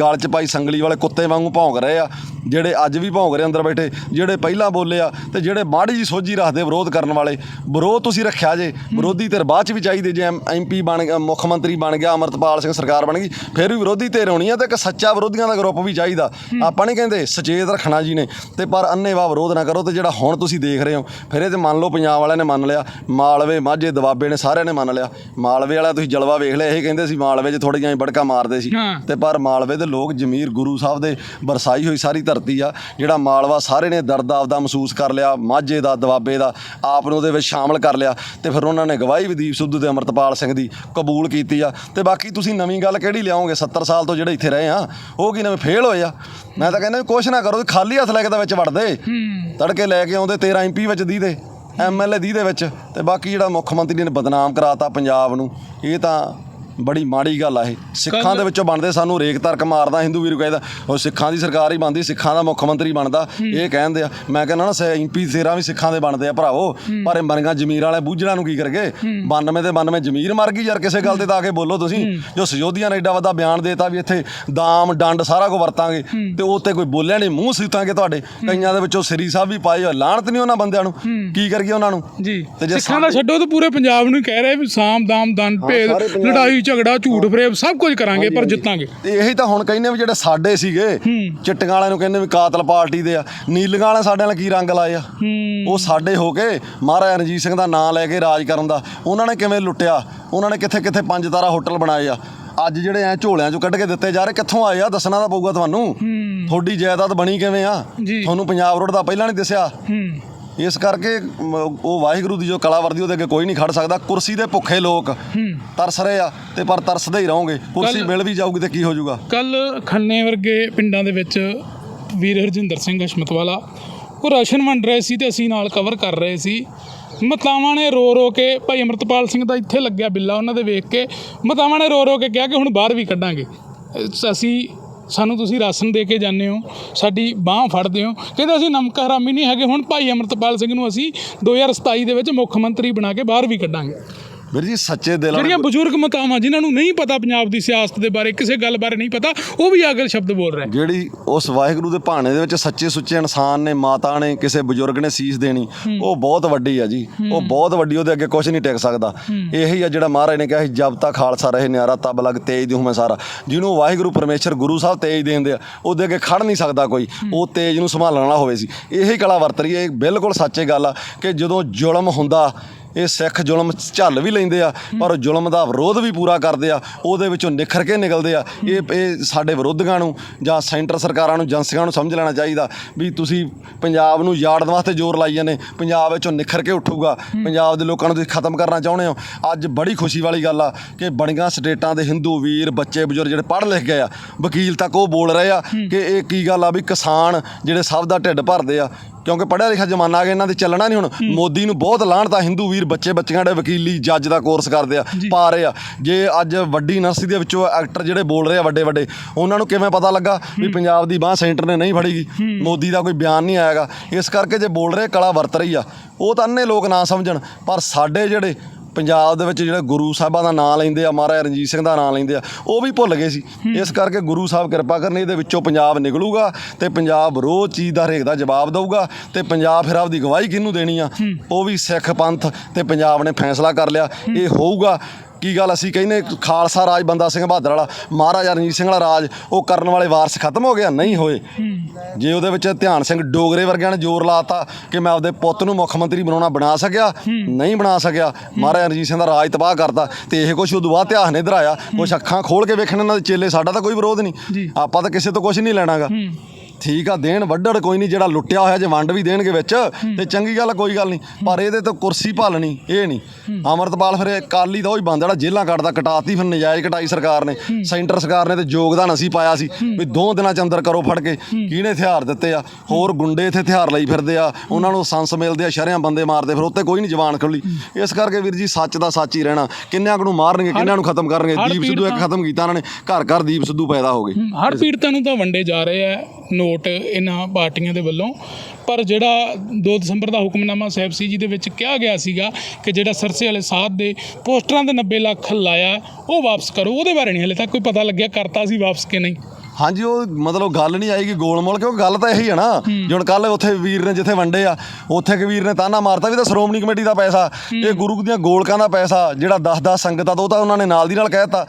ਗਲ 'ਚ ਪਾਈ ਸੰਗਲੀ ਵਾਲੇ ਕੁੱਤੇ ਵਾਂਗੂ ਭੌਂਕ ਰਹੇ ਆ ਜਿਹੜੇ ਅੱਜ ਵੀ ਭੌਂਕ ਰਹੇ ਅੰਦਰ ਬੈਠੇ। ਜਿਹੜੇ ਪਹਿਲਾਂ ਬੋਲੇ ਆ ਤੇ ਜਿਹੜੇ ਮਾੜੀ ਜੀ ਸੋਝੀ ਰੱਖਦੇ ਵਿਰੋਧ ਕਰਨ ਵਾਲੇ ਵਿਰੋਧ ਤੁਸੀਂ ਰੱਖਿਆ ਜੇ। ਵਿਰੋਧੀ ਧਿਰ ਬਾਅਦ ਚ ਵੀ ਚਾਹੀਦੇ ਜੇ ਐਮਪੀ ਬਣ ਗਿਆ ਮੁੱਖ ਮੰਤਰੀ ਬਣ ਗਿਆ ਅਮਰਤਪਾਲ ਸਿੰਘ ਸਰਕਾਰ ਬਣ ਗਈ ਫਿਰ ਵੀ ਵਿਰੋਧੀ ਧਿਰ ਹੋਣੀ ਆ ਤੇ ਇੱਕ ਸੱਚਾ ਵਿਰੋਧੀਆਂ ਦਾ ਗਰੁੱਪ ਵੀ ਚਾਹੀਦਾ। ਆਪਾਂ ਨਹੀਂ ਕਹਿੰਦੇ ਸੁਚੇਤ ਰੱਖਣਾ ਜੀ ਨੇ ਤੇ ਪਰ ਅੰਨੇਵਾਹ ਵਿਰੋਧ ਨਾ ਕਰੋ ਤੇ ਜਿਹੜਾ ਹੁਣ ਤੁਸੀਂ ਦੇਖ ਰਹੇ ਹੋ ਫਿਰ ਇਹ ਤੇ ਮੰਨ ਲਓ ਪੰਜਾਬ ਵਾਲਿਆਂ ਨੇ ਮੰਨ ਲਿਆ ਮਾਲਵੇ ਮਾਝੇ ਦਵਾਬੇ ਨੇ ਸਾਰਿਆਂ ਨੇ ਮੰਨ ਲਿਆ। ਮਾਲਵੇ ਵਾਲਾ ਤੁਸੀਂ ਜਲਵਾ ਵੇਖ ਲਿਆ ਇਹ ਕਹਿੰਦੇ ਸੀ ਮਾਲਵੇ 'ਚ ਥੋੜੀਆਂ ਹੀ ਬੜਕਾ ਮਾਰਦੇ ਸੀ। ਤੇ ਪਰ ਮਾਲਵੇ ਦੇ ਲੋਕ ਜਮੀਰ ਗੁਰੂ ਸਾਹਿਬ ਦੇ ਬਰਸਾਈ ਹੋਈ ਸਾਰੀ ਧਰਤੀ ਆ ਜਿਹੜਾ ਮਾਲਵਾ ਸਾਰੇ ਨੇ ਦਰਦ ਆਪਦਾ ਮਹਿਸੂਸ ਕਰ ਲਿਆ ਮਾਝੇ ਦਾ ਦਵਾਬੇ ਦਾ ਆਪ ਨੂੰ ਉਹਦੇ ਵਿੱਚ ਸ਼ਾਮਲ ਕਰ ਲਿਆ ਤੇ ਫਿਰ ਉਹਨਾਂ ਨੇ ਗਵਾਹੀ ਵੀ ਦੀਪ ਸਿੱਧੂ ਤੇ ਅਮਰਤਪਾਲ ਸਿੰਘ ਦੀ ਕਬੂਲ ਕੀਤੀ ਆ। ਤੇ ਬਾਕੀ ਤੁਸੀਂ ਨਵੀਂ ਗੱਲ ਕਿਹੜੀ ਲਿਆਓਗੇ? 70 ਸਾਲ ਤੋਂ ਜਿਹੜੇ ਇੱਥੇ ਰਹੇ ਆ ਉਹ ਕੀ ਨਵੇਂ ਫੇਲ ਹੋਏ ਆ? ਮੈਂ ਤਾਂ ਕਹਿੰਦਾ ਕੁਛ ਨਾ ਕਰੋ ਖਾਲੀ ਹੱਥ ਲੈ ਕੇ ਤਾਂ ਵਿੱਚ ਵੜਦੇ। ਤੜਕੇ ਲੈ ਕੇ ਆਉਂਦੇ 13 ਐਮਪੀ ਵਿੱਚ ਦੀ ਦੇ ਐਮਐਲਏ ਦੀ ਦੇ ਵਿੱਚ। ਤੇ ਬਾਕੀ ਜਿਹੜਾ ਮੁੱਖ ਮੰਤਰੀ ਨੇ ਬਦਨਾਮ ਕਰਾਤਾ ਪੰਜਾਬ ਨੂੰ ਇਹ ਤਾਂ ਬੜੀ ਮਾੜੀ ਗੱਲ ਆ ਇਹ। ਸਿੱਖਾਂ ਦੇ ਵਿੱਚੋਂ ਬਣਦੇ ਸਾਨੂੰ ਰੇਕ ਤਰਕ ਮਾਰਦਾ ਹਿੰਦੂ ਵੀਰ ਕਹਿੰਦਾ ਉਹ ਸਿੱਖਾਂ ਦੀ ਸਰਕਾਰ ਹੀ ਬਣਦੀ ਸਿੱਖਾਂ ਦਾ ਮੁੱਖ ਮੰਤਰੀ ਬਣਦਾ। ਇਹ ਕਹਿੰਦੇ ਆ ਮੈਂ ਕਹਿੰਦਾ ਨਾ ਐਮਪੀ ਤੇਰਾ ਵੀ ਸਿੱਖਾਂ ਦੇ ਬਣਦੇ ਆ ਭਰਾਵੋ। ਪਰ ਇਹ ਮਰੀਆਂ ਜ਼ਮੀਰ ਵਾਲੇ ਬੂਝਣਾ ਨੂੰ ਕੀ ਕਰਗੇ? 92 ਤੇ 92 ਜ਼ਮੀਰ ਮਰ ਗਈ ਯਾਰ ਕਿਸੇ ਗੱਲ ਤੇ ਤਾਂ ਆ ਕੇ ਬੋਲੋ ਤੁਸੀਂ। ਜੋ ਸਯੋਧੀਆਂ ਨੇ ਐਡਾ ਵੱਡਾ ਬਿਆਨ ਦੇਤਾ ਵੀ ਇੱਥੇ ਦਾਮ ਡੰਡ ਸਾਰਾ ਕੁਝ ਵਰਤਾਂਗੇ। ਤੇ ਉਹ ਤੇ ਕੋਈ ਬੋਲਿਆ ਨਹੀਂ ਮੂੰਹ ਸੀਤਾਂਗੇ ਤੁਹਾਡੇ। ਕਈਆਂ ਦੇ ਵਿੱਚੋਂ ਸ੍ਰੀ ਸਾਹਿਬ ਵੀ ਪਾਏ ਹੋਏ ਲਾਹਣਤ ਨਹੀਂ ਉਹਨਾਂ ਬੰਦਿਆਂ ਨੂੰ। ਕੀ ਕਰੀਏ ਉਹਨਾਂ ਨੂੰ? ਜੀ। ਸਿੱਖਾਂ ਦਾ ਛੱਡੋ ਤੇ ਪੂਰੇ ਪੰਜਾਬ ਨੂੰ ਕਹਿ ਰਹੇ ਵੀ ਸਾਮ ਦਾਮ ਦੰਡ ਭੇਦ ਸਾਰੇ ਲੜਾਈ ਝਗੜਾ ਝੂਠ ਫਰੇਬ ਸਭ ਕੁਝ ਕਰਾਂਗੇ ਪਰ ਜਿੱਤਾਂਗੇ। ਤੇ ਇਹੀ ਤਾਂ ਹੁਣ ਕਹਿੰਦੇ ਵੀ ਜਿਹੜੇ ਸਾਡੇ ਸੀਗੇ ਚਿੱਟੀਆਂ ਵਾਲਿਆਂ ਨੂੰ ਕਹਿੰਦੇ ਵੀ ਕਾਤਲ ਪਾਰਟੀ ਦੇ ਆ ਨੀਲੀਆਂ ਵਾਲੇ ਸਾਡੇ ਨਾਲ ਕੀ ਰੰਗ ਲਾਏ ਆ? ਉਹ ਸਾਡੇ ਹੋ ਕੇ ਮਹਾਰਾਜਾ ਰਣਜੀਤ ਸਿੰਘ ਦਾ ਨਾਂ ਲੈ ਕੇ ਰਾਜ ਕਰਨ ਦਾ ਉਹਨਾਂ ਨੇ ਕਿਵੇਂ ਲੁੱਟਿਆ? ਉਹਨਾਂ ਨੇ ਕਿੱਥੇ ਕਿੱਥੇ ਪੰਜ ਤਾਰਾ ਹੋਟਲ ਬਣਾਏ ਆ? ਅੱਜ ਜਿਹੜੇ ਐ ਝੋਲਿਆਂ ਚੋਂ ਕੱਢ ਕੇ ਦਿੱਤੇ ਜਾ ਰਹੇ ਕਿੱਥੋਂ ਆਏ ਆ? ਦੱਸਣਾ ਤਾਂ ਪਊਗਾ ਤੁਹਾਨੂੰ। ਤੁਹਾਡੀ ਜਾਇਦਾਦ ਬਣੀ ਕਿਵੇਂ ਆ। ਤੁਹਾਨੂੰ ਪੰਜਾਬ ਰੋਡ ਦਾ ਪਹਿਲਾਂ ਨਹੀਂ ਦਿਸਿਆ? ਇਸ ਕਰਕੇ ਮ, ਉਹ ਵਾਹਿਗੁਰੂ ਦੀ ਜੋ ਕਲਾ ਵਰਦੀ ਉਹਦੇ ਅੱਗੇ ਕੋਈ ਨਹੀਂ ਖੜ ਸਕਦਾ। ਕੁਰਸੀ ਦੇ ਭੁੱਖੇ ਲੋਕ ਤਰਸ ਰਹੇ ਆ ਤੇ ਪਰ ਤਰਸਦੇ ਹੀ ਰਹੋਗੇ। ਕੁਰਸੀ ਕੱਲ੍ਹ- ਮਿਲ ਵੀ ਜਾਊਗੀ ਤੇ ਕੀ ਹੋ ਜਾਊਗਾ? ਕੱਲ ਖੰਨੇ ਵਰਗੇ ਪਿੰਡਾਂ ਦੇ ਵਿੱਚ ਵੀਰ ਹਰਜਿੰਦਰ ਸਿੰਘ ਹਸ਼ਮਤ ਵਾਲਾ ਉਹ ਰਾਸ਼ਨ ਵੰਡ ਰਹੇ ਸੀ ਤੇ ਅਸੀਂ ਨਾਲ ਕਵਰ ਕਰ ਰਹੇ ਸੀ। ਮਤਾਵਾਂ ਨੇ ਰੋ ਰੋ ਕੇ ਭਾਈ ਅਮਰਤਪਾਲ ਸਿੰਘ ਦਾ ਇੱਥੇ ਲੱਗਿਆ ਬਿੱਲਾ ਉਹਨਾਂ ਦੇ ਵੇਖ ਕੇ ਮਤਾਵਾਂ ਨੇ ਰੋ ਰੋ ਕੇ ਕਿਹਾ ਕਿ ਹੁਣ ਬਾਹਰ ਵੀ ਕੱਢਾਂਗੇ। ਅਸੀਂ ਸਾਨੂੰ ਤੁਸੀਂ ਰਾਸ਼ਨ ਦੇ ਕੇ ਜਾਂਦੇ ਹੋ, ਸਾਡੀ ਬਾਹ ਫੜਦੇ ਹੋ। ਕਹਿੰਦੇ ਅਸੀਂ ਨਮਕ ਹਰਾਮੀ ਨਹੀਂ ਹੈਗੇ, ਹੁਣ ਭਾਈ ਅਮਰਤਪਾਲ ਸਿੰਘ ਨੂੰ ਅਸੀਂ 2027 ਦੇ ਵਿੱਚ ਮੁੱਖ ਮੰਤਰੀ ਬਣਾ ਕੇ ਬਾਹਰ ਵੀ ਕੱਢਾਂਗੇ। ਵੀਰ ਜੀ ਸੱਚੇ ਦਿਲ ਜਿਹੜੀਆਂ ਬਜ਼ੁਰਗ ਮਤਾਵਾਂ ਜਿਨ੍ਹਾਂ ਨੂੰ ਨਹੀਂ ਪਤਾ ਪੰਜਾਬ ਦੀ ਸਿਆਸਤ ਦੇ ਬਾਰੇ ਕਿਸੇ ਗੱਲ ਬਾਰੇ ਨਹੀਂ ਪਤਾ ਉਹ ਵੀ ਆਗਰ ਸ਼ਬਦ ਬੋਲ ਰਹੇ ਜਿਹੜੀ ਉਸ ਵਾਹਿਗੁਰੂ ਦੇ ਭਾਣੇ ਦੇ ਵਿੱਚ ਸੱਚੇ ਸੁੱਚੇ ਇਨਸਾਨ ਨੇ ਮਾਤਾ ਨੇ ਕਿਸੇ ਬਜ਼ੁਰਗ ਨੇ ਸੀਸ ਦੇਣੀ ਉਹ ਬਹੁਤ ਵੱਡੀ ਆ ਜੀ। ਉਹ ਬਹੁਤ ਵੱਡੀ ਉਹਦੇ ਅੱਗੇ ਕੁਝ ਨਹੀਂ ਟਿਕ ਸਕਦਾ। ਇਹੀ ਆ ਜਿਹੜਾ ਮਹਾਰਾਜ ਨੇ ਕਿਹਾ ਸੀ ਜਬ ਤੱਕ ਖਾਲਸਾ ਰਹੇ ਨਿਆਰਾ ਤਬ ਲਗ ਤੇਜ ਦਿਉ ਮੈਂ ਸਾਰਾ। ਜਿਹਨੂੰ ਵਾਹਿਗੁਰੂ ਪਰਮੇਸ਼ਰ ਗੁਰੂ ਸਾਹਿਬ ਤੇਜ ਦੇਂਦੇ ਆ ਉਹਦੇ ਅੱਗੇ ਖੜ ਨਹੀਂ ਸਕਦਾ ਕੋਈ। ਉਹ ਤੇਜ ਨੂੰ ਸੰਭਾਲਣ ਵਾਲਾ ਹੋਵੇ ਸੀ। ਇਹੀ ਕਲਾ ਵਰਤ ਰਹੀ ਹੈ ਬਿਲਕੁਲ ਸੱਚੇ ਗੱਲ ਆ ਕਿ ਜਦੋਂ ਜ਼ੁਲਮ ਹੁੰਦਾ ਇਹ ਸਿੱਖ ਜ਼ੁਲਮ ਝੱਲ ਵੀ ਲੈਂਦੇ ਆ, ਪਰ ਜ਼ੁਲਮ ਦਾ ਵਿਰੋਧ ਵੀ ਪੂਰਾ ਕਰਦੇ ਆ, ਉਹਦੇ ਵਿੱਚੋਂ ਨਿਖਰ ਕੇ ਨਿਕਲਦੇ ਆ। ਇਹ ਇਹ ਸਾਡੇ ਵਿਰੋਧੀਆਂ ਨੂੰ ਜਾਂ ਸੈਂਟਰ ਸਰਕਾਰਾਂ ਨੂੰ, ਏਜੰਸੀਆਂ ਨੂੰ ਸਮਝ ਲੈਣਾ ਚਾਹੀਦਾ ਵੀ ਤੁਸੀਂ ਪੰਜਾਬ ਨੂੰ ਯਾੜਨ ਵਾਸਤੇ ਜ਼ੋਰ ਲਾਈ ਜਾਂਦੇ, ਪੰਜਾਬ ਵਿੱਚੋਂ ਨਿਖਰ ਕੇ ਉੱਠੂਗਾ। ਪੰਜਾਬ ਦੇ ਲੋਕਾਂ ਨੂੰ ਤੁਸੀਂ ਖਤਮ ਕਰਨਾ ਚਾਹੁੰਦੇ ਹੋ। ਅੱਜ ਬੜੀ ਖੁਸ਼ੀ ਵਾਲੀ ਗੱਲ ਆ ਕਿ ਬਣੀਆਂ ਸਟੇਟਾਂ ਦੇ ਹਿੰਦੂ ਵੀਰ, ਬੱਚੇ, ਬਜ਼ੁਰਗ ਜਿਹੜੇ ਪੜ੍ਹ ਲਿਖ ਗਏ ਆ, ਵਕੀਲ ਤੱਕ ਉਹ ਬੋਲ ਰਹੇ ਆ ਕਿ ਇਹ ਕੀ ਗੱਲ ਆ ਵੀ ਕਿਸਾਨ ਜਿਹੜੇ ਸਭ ਦਾ ਢਿੱਡ ਭਰਦੇ ਆ ਕਿਉਂਕਿ ਪੜ੍ਹਿਆ ਲਿਖਿਆ ਜ਼ਮਾਨਾ ਆ ਗਿਆ ਇਹਨਾਂ ਦੇ ਚੱਲਣਾ ਨਹੀਂ ਹੁਣ। ਮੋਦੀ ਨੂੰ ਬਹੁਤ ਲਾਹਣਤਾ ਹਿੰਦੂ ਵੀਰ ਬੱਚੇ ਬੱਚੀਆਂ ਦੇ ਵਕੀਲੀ ਜੱਜ ਦਾ ਕੋਰਸ ਕਰਦੇ ਆ ਪਾ ਰਹੇ ਆ। ਜੇ ਅੱਜ ਵੱਡੀ ਯੂਨੀਵਰਸਿਟੀ ਦੇ ਵਿੱਚੋਂ ਐਕਟਰ ਜਿਹੜੇ ਬੋਲ ਰਹੇ ਆ ਵੱਡੇ ਵੱਡੇ ਉਹਨਾਂ ਨੂੰ ਕਿਵੇਂ ਪਤਾ ਲੱਗਾ ਵੀ ਪੰਜਾਬ ਦੀ ਬਾਹ ਸੈਂਟਰ ਨੇ ਨਹੀਂ ਫੜੀਗੀ? ਮੋਦੀ ਦਾ ਕੋਈ ਬਿਆਨ ਨਹੀਂ ਆਏਗਾ ਇਸ ਕਰਕੇ ਜੇ ਬੋਲ ਰਹੇ ਕਲਾ ਵਰਤ ਰਹੀ ਆ ਉਹ ਤਾਂ ਅੰਨੇ ਲੋਕ ਨਾ ਸਮਝਣ ਪਰ ਸਾਡੇ ਜਿਹੜੇ ਪੰਜਾਬ ਦੇ ਵਿੱਚ ਜਿਹੜੇ ਗੁਰੂ ਸਾਹਿਬਾਂ ਦਾ ਨਾਮ ਲੈਂਦੇ ਆ ਮਹਾਰਾਜਾ ਰਣਜੀਤ ਸਿੰਘ ਦਾ ਨਾਮ ਲੈਂਦੇ ਆ ਉਹ ਵੀ ਭੁੱਲ ਗਏ ਸੀ। ਇਸ ਕਰਕੇ ਗੁਰੂ ਸਾਹਿਬ ਕਿਰਪਾ ਕਰਨ ਇਹਦੇ ਵਿੱਚੋਂ ਪੰਜਾਬ ਨਿਕਲੂਗਾ ਤੇ ਪੰਜਾਬ ਰੋਜ਼ ਚੀਜ਼ ਦਾ ਹਰੇਕ ਦਾ ਜਵਾਬ ਦਊਗਾ ਤੇ ਪੰਜਾਬ ਫਿਰ ਆਪਦੀ ਗਵਾਹੀ ਕਿਹਨੂੰ ਦੇਣੀ ਆ? ਉਹ ਵੀ ਸਿੱਖ ਪੰਥ ਤੇ ਪੰਜਾਬ ਨੇ ਫੈਸਲਾ ਕਰ ਲਿਆ। ਇਹ ਹੋਊਗਾ ਕੀ ਗੱਲ ਅਸੀਂ ਕਹਿੰਦੇ ਖਾਲਸਾ ਰਾਜ ਬੰਦਾ ਸਿੰਘ ਬਹਾਦਰ ਵਾਲਾ ਮਹਾਰਾਜਾ ਰਣਜੀਤ ਸਿੰਘ ਵਾਲਾ ਰਾਜ ਉਹ ਕਰਨ ਵਾਲੇ ਵਾਰਸ ਖਤਮ ਹੋ ਗਿਆ ਨਹੀਂ ਹੋਏ। ਜੇ ਉਹਦੇ ਵਿੱਚ ਧਿਆਨ ਸਿੰਘ ਡੋਗਰੇ ਵਰਗਿਆਂ ਨੇ ਜ਼ੋਰ ਲਾਤਾ ਕਿ ਮੈਂ ਆਪਦੇ ਪੁੱਤ ਨੂੰ ਮੁੱਖ ਮੰਤਰੀ ਬਣਾਉਣਾ ਬਣਾ ਸਕਿਆ ਨਹੀਂ ਬਣਾ ਸਕਿਆ ਮਹਾਰਾਜਾ ਰਣਜੀਤ ਸਿੰਘ ਦਾ ਰਾਜ ਤਬਾਹ ਕਰਤਾ ਤੇ ਇਹ ਕੁਛ ਉਦੋਂ ਬਾਅਦ ਇਤਿਹਾਸ ਨੇ ਦਰਾਇਆ ਕੁਛ ਅੱਖਾਂ ਖੋਲ ਕੇ ਵੇਖਣ ਇਹਨਾਂ ਦੇ ਚੇਲੇ ਸਾਡਾ ਤਾਂ ਕੋਈ ਵਿਰੋਧ। ਨਹੀਂ। ਆਪਾਂ ਤਾਂ ਕਿਸੇ ਤੋਂ ਕੁਛ ਨਹੀਂ ਲੈਣਾਗਾ। ਠੀਕ ਆ ਦੇਣ ਵੱਢੜ ਕੋਈ ਨਹੀਂ ਜਿਹੜਾ ਲੁੱਟਿਆ ਹੋਇਆ ਜੇ ਵੰਡ ਵੀ ਦੇਣਗੇ ਵਿੱਚ ਤੇ ਚੰਗੀ ਗੱਲ ਕੋਈ ਗੱਲ ਨਹੀਂ। ਪਰ ਇਹਦੇ ਤੋਂ ਕੁਰਸੀ ਭਾਲਣੀ ਇਹ ਨਹੀਂ। ਅਮਰਤਪਾਲ ਫਿਰ ਕਾਲੀ ਦਾ ਉਹ ਹੀ ਬੰਦ ਜਿਹੜਾ ਜੇਲਾਂ ਕੱਟਦਾ ਕਟਾਤੀ ਫਿਰ ਨਜਾਇਜ਼ ਕਟਾਈ ਸਰਕਾਰ ਨੇ। ਸੈਂਟਰ ਸਰਕਾਰ ਨੇ ਤੇ ਯੋਗਦਾਨ ਅਸੀਂ ਪਾਇਆ ਸੀ ਵੀ ਦੋ ਦਿਨਾਂ ਚ ਅੰਦਰ ਕਰੋ ਫੜ ਕੇ ਕਿਹਨੇ ਹਥਿਆਰ ਦਿੱਤੇ ਆ? ਹੋਰ ਗੁੰਡੇ ਇੱਥੇ ਹਥਿਆਰ ਲਈ ਫਿਰਦੇ ਆ ਉਹਨਾਂ ਨੂੰ ਸੰਸ ਮਿਲਦੇ ਆ ਸ਼ਰਿਆਂ ਬੰਦੇ ਮਾਰਦੇ ਫਿਰ ਉੱਤੇ ਕੋਈ ਨਹੀਂ ਜਵਾਨ ਖੁੱਲੀ। ਇਸ ਕਰਕੇ ਵੀਰ ਜੀ ਸੱਚ ਦਾ ਸੱਚ ਹੀ ਰਹਿਣਾ ਕਿੰਨਿਆਂ ਨੂੰ ਮਾਰਨਗੇ ਕਿੰਨਿਆਂ ਨੂੰ ਖਤਮ ਕਰਨਗੇ? ਦੀਪ ਸਿੱਧੂ ਇੱਕ ਖਤਮ ਕੀਤਾ ਉਹਨਾਂ ਨੇ ਘਰ ਘਰ ਦੀਪ ਸਿੱਧੂ ਪੈਦਾ ਹੋ ਗਏ। ਹਰ ਪੀੜਤਾਂ ਨੂੰ ਤਾਂ ਵੰਡੇ ਜਾ ਰਹੇ ਆ। ਨੋਟ ਇਹਨਾਂ ਪਾਰਟੀਆਂ ਦੇ ਵੱਲੋਂ। ਪਰ ਜਿਹੜਾ 2 ਦਸੰਬਰ ਦਾ ਹੁਕਮਨਾਮਾ ਸਾਹਿਬ ਸੀ, ਜਿਹਦੇ ਵਿੱਚ ਕਿਹਾ ਗਿਆ ਸੀਗਾ ਕਿ ਜਿਹੜਾ ਸਰਸੇ ਵਾਲੇ ਸਾਧ ਦੇ ਪੋਸਟਰਾਂ 'ਤੇ 90 ਲੱਖ ਲਾਇਆ, ਉਹ ਵਾਪਸ ਕਰੋ। ਉਹਦੇ ਬਾਰੇ ਨਹੀਂ ਹਲੇ ਤੱਕ ਕੋਈ ਪਤਾ ਲੱਗਿਆ, ਕਰਤਾ ਸੀ ਵਾਪਸ ਕਿ ਨਹੀਂ। ਹਾਂਜੀ ਉਹ ਮਤਲਬ ਗੱਲ ਨਹੀਂ ਆਏਗੀ ਗੋਲਮੋਲ ਕਿਉਂਕਿ ਗੱਲ ਤਾਂ ਇਹੀ ਹੈ। ਨਾ ਜਿਉਣ ਕੱਲ ਉੱਥੇ ਵੀਰ ਨੇ ਜਿੱਥੇ ਵੰਡੇ ਆ ਉੱਥੇ ਕਿ ਵੀਰ ਨੇ ਤਾਨਾ ਮਾਰਤਾ ਵੀ ਤਾਂ ਸ਼੍ਰੋਮਣੀ ਕਮੇਟੀ ਦਾ ਪੈਸਾ ਇਹ ਗੁਰੂ ਦੀਆਂ ਗੋਲਕਾਂ ਦਾ ਪੈਸਾ ਜਿਹੜਾ 10-10 ਸੰਗਤਾਂ ਤੋਂ ਉਹ ਤਾਂ ਉਹਨਾਂ ਨੇ ਨਾਲ ਦੀ ਨਾਲ ਕਹਿਤਾ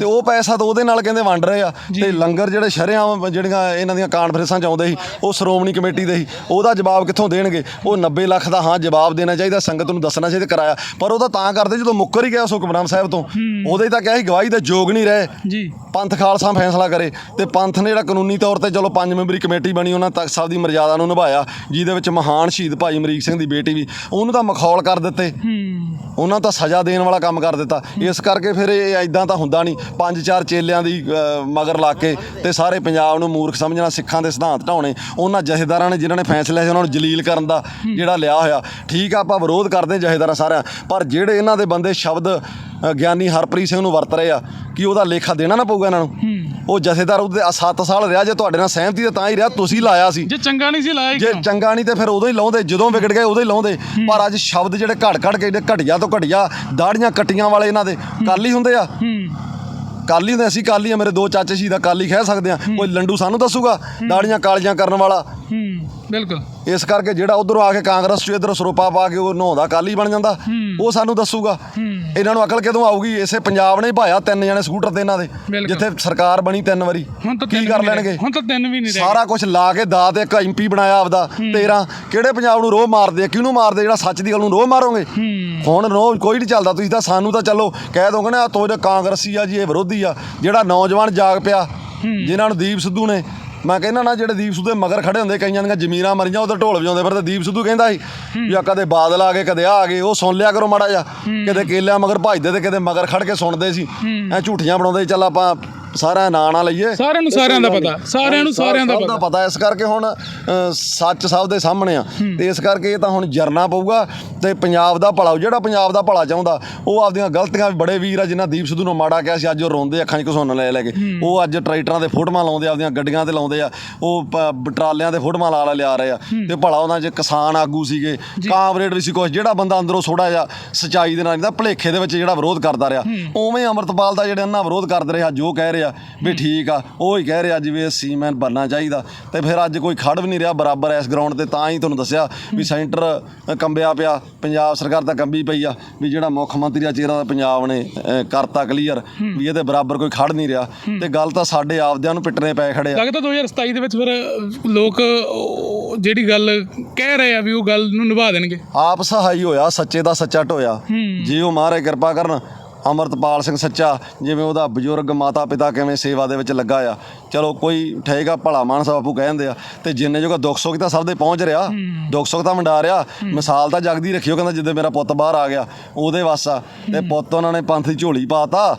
ਤੇ ਉਹ ਪੈਸਾ ਤਾਂ ਉਹਦੇ ਨਾਲ ਕਹਿੰਦੇ ਵੰਡ ਰਹੇ ਆ। ਤੇ ਲੰਗਰ ਜਿਹੜੇ ਸ਼ਰਿਆਂ ਜਿਹੜੀਆਂ ਇਹਨਾਂ ਦੀਆਂ ਕਾਨਫਰੰਸਾਂ ਚ ਆਉਂਦੇ ਸੀ ਉਹ ਸ਼੍ਰੋਮਣੀ ਕਮੇਟੀ ਦੇ ਸੀ। ਉਹਦਾ ਜਵਾਬ ਕਿੱਥੋਂ ਦੇਣਗੇ? ਉਹ 90 ਲੱਖ ਦਾ ਹਾਂ ਜਵਾਬ ਦੇਣਾ ਚਾਹੀਦਾ ਸੰਗਤ ਨੂੰ ਦੱਸਣਾ ਚਾਹੀਦਾ ਕਰਾਇਆ। ਪਰ ਉਹਦਾ ਤਾਂ ਕਰਦੇ ਜਦੋਂ ਮੁੱਕਰ ਹੀ ਗਿਆ ਸੁਖਬਨਾਮ ਸਾਹਿਬ ਤੋਂ। ਉਹਦੇ ਤਾਂ ਕਿਹਾ ਸੀ ਗਵਾਹੀ ਦੇ ਯੋਗ ਨਹੀਂ ਰਹੇ। ਜੀ। ਪੰਥ ਖਾਲਸਾ ਫੈਸਲਾ ਕਰੇ। ਤੇ ਪੰਥ ਨੇ ਜਿਹੜਾ ਕਾਨੂੰਨੀ ਤੌਰ ਤੇ ਚਲੋ ਪੰਜ ਮੈਂਬਰੀ ਕਮੇਟੀ ਬਣੀ ਉਹਨਾਂ ਤੱਕ ਸਭ ਦੀ ਮਰਜ਼ਾਦਾ ਨੂੰ ਨਿਭਾਇਆ ਜਿਹਦੇ ਵਿੱਚ ਮਹਾਨ ਸ਼ਹੀਦ ਭਾਈ ਅਮਰੀਕ ਸਿੰਘ ਦੀ ਬੇਟੀ ਵੀ ਉਹਨੂੰ ਤਾਂ ਮਖੌਲ ਕਰ ਦਿੱਤੇ। ਹੂੰ। ਉਹਨਾਂ ਤਾਂ ਸਜ਼ਾ ਦੇਣ ਵਾਲਾ ਕੰਮ ਕਰ ਦਿੱਤਾ। ਇਸ ਕਰਕੇ ਫਿਰ ਇਹ ਐਦਾਂ ਤਾਂ ਹੁੰਦਾ ਨਹੀਂ। ਪੰਜ ਚਾਰ ਚੇਲਿਆਂ ਦੀ ਮਗਰ ਲਾ ਕੇ ਤੇ ਸਾਰੇ ਪੰਜਾਬ ਨੂੰ ਮੂਰਖ ਸਮਝਣਾ ਸਿੱਖਾਂ ਦੇ ਸਿਧਾਂਤ ਢਾਉਣੇ ਉਹਨਾਂ ਜਥੇਦਾਰਾਂ ਨੇ ਜਿਨ੍ਹਾਂ ਨੇ ਫੈਸਲੇ ਸੀ ਉਹਨਾਂ ਨੂੰ ਜਲੀਲ ਕਰਨ ਦਾ ਜਿਹੜਾ ਲਿਆ ਹੋਇਆ। ਠੀਕ ਆ ਆਪਾਂ ਵਿਰੋਧ ਕਰਦੇ ਜਥੇਦਾਰਾਂ ਸਾਰਿਆਂ ਪਰ ਜਿਹੜੇ ਇਹਨਾਂ ਦੇ ਬੰਦੇ ਸ਼ਬਦ ਅ, ਗਿਆਨੀ ਹਰਪ੍ਰੀਤ ਸਿੰਘ ਨੂੰ ਵਰਤ ਰਹੇ ਆ ਕੀ ਉਹਦਾ ਲੇਖਾ ਦੇਣਾ ਨਾ ਪਊਗਾ ਇਹਨਾਂ ਨੂੰ। ਉਹ ਜਥੇਦਾਰ ਉਹਦੇ 7 ਸਾਲ ਰਿਹਾ ਜੇ ਤੁਹਾਡੇ ਨਾਲ ਸਹਿਮਤੀ ਤੇ ਤਾਂ ਹੀ ਰਿਹਾ ਤੁਸੀਂ ਲਾਇਆ ਸੀ। ਜੇ ਚੰਗਾ ਨਹੀਂ ਸੀ ਲਾਇਆ ਜੇ ਕਿਉਂ? ਚੰਗਾ ਨਹੀਂ ਤੇ ਫਿਰ ਉਦੋਂ ਹੀ ਲਾਉਂਦੇ ਜਦੋਂ ਵਿਗੜ ਗਏ ਉਦੋਂ ਹੀ ਲਾਉਂਦੇ। ਪਰ ਅੱਜ ਸ਼ਬਦ ਜਿਹੜੇ ਘੜ ਘੜ ਕੇ ਘਟੀਆ ਤੋਂ ਘਟੀਆ ਦਾੜੀਆਂ ਕੱਟੀਆਂ ਵਾਲੇ ਇਹਨਾਂ ਦੇ ਕਾਲੀ ਹੁੰਦੇ ਆ। ਹੂੰ। ਕਾਲੀ ਹੁੰਦੇ ਅਸੀਂ ਕਾਲੀ ਆ ਮੇਰੇ ਦੋ ਚਾਚੇ ਸ਼ਹੀਦਾ ਕਾਲੀ ਕਹਿ ਸਕਦੇ ਆ। ਕੋਈ ਲੰਡੂ ਸਾਨੂੰ ਦੱਸੂਗਾ ਦਾੜੀਆਂ ਕਾਲੀਆਂ ਕਰਨ ਵਾਲਾ। ਹੂੰ। ਬਿਲਕੁਲ। ਇਸ ਕਰਕੇ ਜਿਹੜਾ ਉਧਰੋਂ ਆ ਕੇ ਕਾਂਗਰਸ ਚ ਇਧਰ ਸਰੋਪਾ ਪਾ ਕੇ ਉਹ ਨਹਾਉਂਦਾ ਕਾਲੀ ਬਣ ਜਾਂਦਾ ਉਹ ਸਾਨੂੰ ਦੱਸੂਗਾ। ਇਹਨਾਂ ਨੂੰ ਅਕਲ ਕਦੋਂ ਆਊਗੀ? ਇਸੇ ਪੰਜਾਬ ਨੇ ਭਾਇਆ ਤਿੰਨ ਜਣੇ ਸਕੂਟਰ ਤੇ ਇਹਨਾਂ ਦੇ। ਜਿੱਥੇ ਸਰਕਾਰ ਬਣੀ ਤਿੰਨ ਵਾਰੀ। ਕੀ ਕਰ ਲੈਣਗੇ। ਹੁਣ ਤਾਂ ਤਿੰਨ ਵੀ ਨਹੀਂ ਰਹੇ ਸਾਰਾ ਕੁਝ ਲਾ ਕੇ ਦਾ ਤੇ ਇੱਕ ਐਮਪੀ ਬਣਾਇਆ ਆਪਦਾ 13 ਕਿਹੜੇ ਪੰਜਾਬ ਨੂੰ ਰੋਹ ਮਾਰਦੇ ਆ? ਕਿਹਨੂੰ ਮਾਰਦੇ ਜਿਹੜਾ ਸੱਚ ਦੀ ਗੱਲ ਨੂੰ ਰੋਹ ਮਾਰੋਗੇ? ਹੁਣ ਰੋਹ ਕੋਈ ਨਹੀਂ ਚੱਲਦਾ। ਤੁਸੀਂ ਤਾਂ ਸਾਨੂੰ ਤਾਂ ਚਲੋ ਕਹਿ ਦੋਗੇ ਨਾ ਤੋ ਜੇ ਕਾਂਗਰਸੀ ਆ ਜੀ ਇਹ ਵਿਰੋਧੀ ਆ। ਜਿਹੜਾ ਨੌਜਵਾਨ ਜਾਗ ਪਿਆ ਜਿਨ੍ਹਾਂ ਨੂੰ ਦੀਪ ਸਿੱਧੂ ਨੇ ਮੈਂ ਕਹਿੰਦਾ ਨਾ ਜਿਹੜੇ ਦੀਪ ਸਿੱਧੂ ਦੇ ਮਗਰ ਖੜੇ ਹੁੰਦੇ ਕਈਆਂ ਦੀਆਂ ਜ਼ਮੀਰਾਂ ਮਰੀਆਂ ਉਧਰ ਢੋਲ ਵਜਾਉਂਦੇ ਫਿਰ ਤੇ ਦੀਪ ਸਿੱਧੂ ਕਹਿੰਦਾ ਸੀ ਵੀ ਆ ਕਦੇ ਬਾਦਲ ਆ ਗਏ ਕਦੇ ਆ ਗਏ ਉਹ ਸੁਣ ਲਿਆ ਕਰੋ ਮਾੜਾ ਜਿਹਾ। ਕਿਤੇ ਕੇਲਿਆਂ ਮਗਰ ਭਜਦੇ ਤੇ ਕਿਤੇ ਮਗਰ ਖੜ ਕੇ ਸੁਣਦੇ ਸੀ। ਐ ਝੂਠੀਆਂ ਬਣਾਉਂਦੇ ਚੱਲ ਆਪਾਂ ਸਾਰਾ ਨਾਂ ਨਾ ਲਈਏ। ਸਾਰਿਆਂ ਨੂੰ ਸਾਰਿਆਂ ਦਾ ਪਤਾ। ਸਾਰਿਆਂ ਨੂੰ ਸਾਰਿਆਂ ਦਾ ਪਤਾ। ਪਤਾ। ਇਸ ਕਰਕੇ ਹੁਣ ਅ, ਸੱਚ ਸਭ ਦੇ ਸਾਹਮਣੇ ਆ। ਤੇ ਇਸ ਕਰਕੇ ਇਹ ਤਾਂ ਹੁਣ ਜਰਨਾ ਪਊਗਾ ਤੇ ਪੰਜਾਬ ਦਾ ਭਲਾ ਜਿਹੜਾ ਪੰਜਾਬ ਦਾ ਭਲਾ ਚਾਹੁੰਦਾ ਉਹ ਆਪਦੀਆਂ ਗਲਤੀਆਂ ਵੀ ਬੜੇ ਵੀਰ ਆ ਜਿਨ੍ਹਾਂ ਦੀਪ ਸਿੱਧੂ ਨੂੰ ਮਾੜਾ ਕਿਹਾ ਸੀ ਅੱਜ ਉਹ ਰੋਂਦੇ ਅੱਖਾਂ 'ਚ ਘਸੁੰਨ ਲੈ ਲੈ ਕੇ। ਉਹ ਅੱਜ ਟਰੈਕਟਰਾਂ ਦੇ ਫੋਟੋਆਂ ਲਾਉਂਦੇ ਆ, ਆਪਦੀਆਂ ਗੱਡੀਆਂ ਤੇ ਲਾਉਂਦੇ ਆ। ਉਹ ਪ- ਟਰਾਲਿਆਂ ਤੇ ਫੋਟੋਆਂ ਲਾ ਲਾ ਲਿਆ ਰਹੇ ਆ। ਤੇ ਭਲਾ ਉਹਨਾਂ 'ਚ ਕਿਸਾਨ ਆਗੂ ਸੀਗੇ। ਕਾਮਰੇਡ ਵੀ ਸੀ ਕੁਛ। ਜਿਹੜਾ ਬੰਦਾ ਅੰਦਰੋਂ ਥੋੜਾ ਜਿਹਾ ਸਚਾਈ ਦੇ ਨਾਲ ਨਹੀਂ ਭਲੇਖੇ ਦੇ ਵਿੱਚ ਜਿਹੜਾ ਵਿਰੋਧ ਕਰਦਾ ਰਿਹਾ। ਉਵੇਂ ਹੀ ਅਮਰਤਪਾਲ ਦਾ ਜਿਹੜੇ ਉਹਨਾਂ ਵਿਰੋਧ ਕਰਦੇ ਰਿਹਾ ਜੋ ਕਹਿ ਰਿਹਾ ਵੀ ਠੀਕ ਆ ਉਹ ਹੀ ਕਹਿ ਰਿਹਾ ਜਿਵੇਂ ਸੀਮੈਨ ਬਣਨਾ ਚਾਹੀਦਾ। ਤੇ ਫਿਰ ਅੱਜ ਕੋਈ ਖੜ ਵੀ ਨਹੀਂ ਰਿਹਾ ਬਰਾਬਰ ਇਸ ਗਰਾਊਂਡ ਤੇ ਤਾਂ ਹੀ ਤੁਹਾਨੂੰ ਦੱਸਿਆ ਵੀ ਸੈਂਟਰ ਕੰਬਿਆ ਪਿਆ ਪੰਜਾਬ ਸਰਕਾਰ ਤਾਂ ਕੰਬੀ ਪਈ ਆ ਵੀ ਜਿਹੜਾ ਮੁੱਖ ਮੰਤਰੀ ਆ ਚਿਹਰਾ ਦਾ ਪੰਜਾਬ ਨੇ ਕਰਤਾ ਕਲੀਅਰ ਵੀ ਇਹਦੇ ਬਰਾਬਰ ਕੋਈ ਖੜ ਨਹੀਂ ਰਿਹਾ। ਤੇ ਗੱਲ ਤਾਂ ਸਾਡੇ ਆਪਦਿਆਂ ਨੂੰ ਪਿੱਟਣੇ ਪੈ ਖੜੇ ਆ। ਲੱਗਦਾ 2027 ਦੇ ਵਿੱਚ ਫਿਰ ਲੋਕ ਜਿਹੜੀ ਗੱਲ ਕਹਿ ਰਹੇ ਆ ਵੀ ਉਹ ਗੱਲ ਨੂੰ ਨਿਭਾ ਦੇਣਗੇ। ਆਪ ਸਹਾਈ ਹੋਇਆ ਸੱਚੇ ਦਾ ਸੱਚਾ ਢੋਇਆ ਜੇ ਉਹ ਮਹਾਰਾਜ ਕਿਰਪਾ ਕਰਨ ਅਮਰਤਪਾਲ ਸਿੰਘ ਸੱਚਾ ਜਿਵੇਂ ਉਹਦਾ ਬਜ਼ੁਰਗ ਮਾਤਾ ਪਿਤਾ ਕਿਵੇਂ ਸੇਵਾ ਦੇ ਵਿੱਚ ਲੱਗਾ ਆ। ਚਲੋ ਕੋਈ ਠੇਗਾ ਭਲਾ ਮਾਨਸਾ ਬਾਪੂ ਕਹਿੰਦੇ ਆ। ਤੇ ਜਿੰਨੇ ਜੋਗਾ ਦੁੱਖ ਸੁੱਖ ਤਾਂ ਸਭ ਦੇ ਪਹੁੰਚ ਰਿਹਾ। ਦੁੱਖ ਸੁੱਖ ਤਾਂ ਵੰਡਾ ਰਿਹਾ। ਮਿਸਾਲ ਤਾਂ ਜਗਦੀ ਰੱਖਿਓ ਕਹਿੰਦਾ ਜਿੱਦੇ ਮੇਰਾ ਪੁੱਤ ਬਾਹਰ ਆ ਗਿਆ ਉਹਦੇ ਵਾਸਾ ਤੇ ਪੁੱਤ ਉਹਨਾਂ ਨੇ ਪੰਥ ਦੀ ਝੋਲੀ ਪਾਤਾ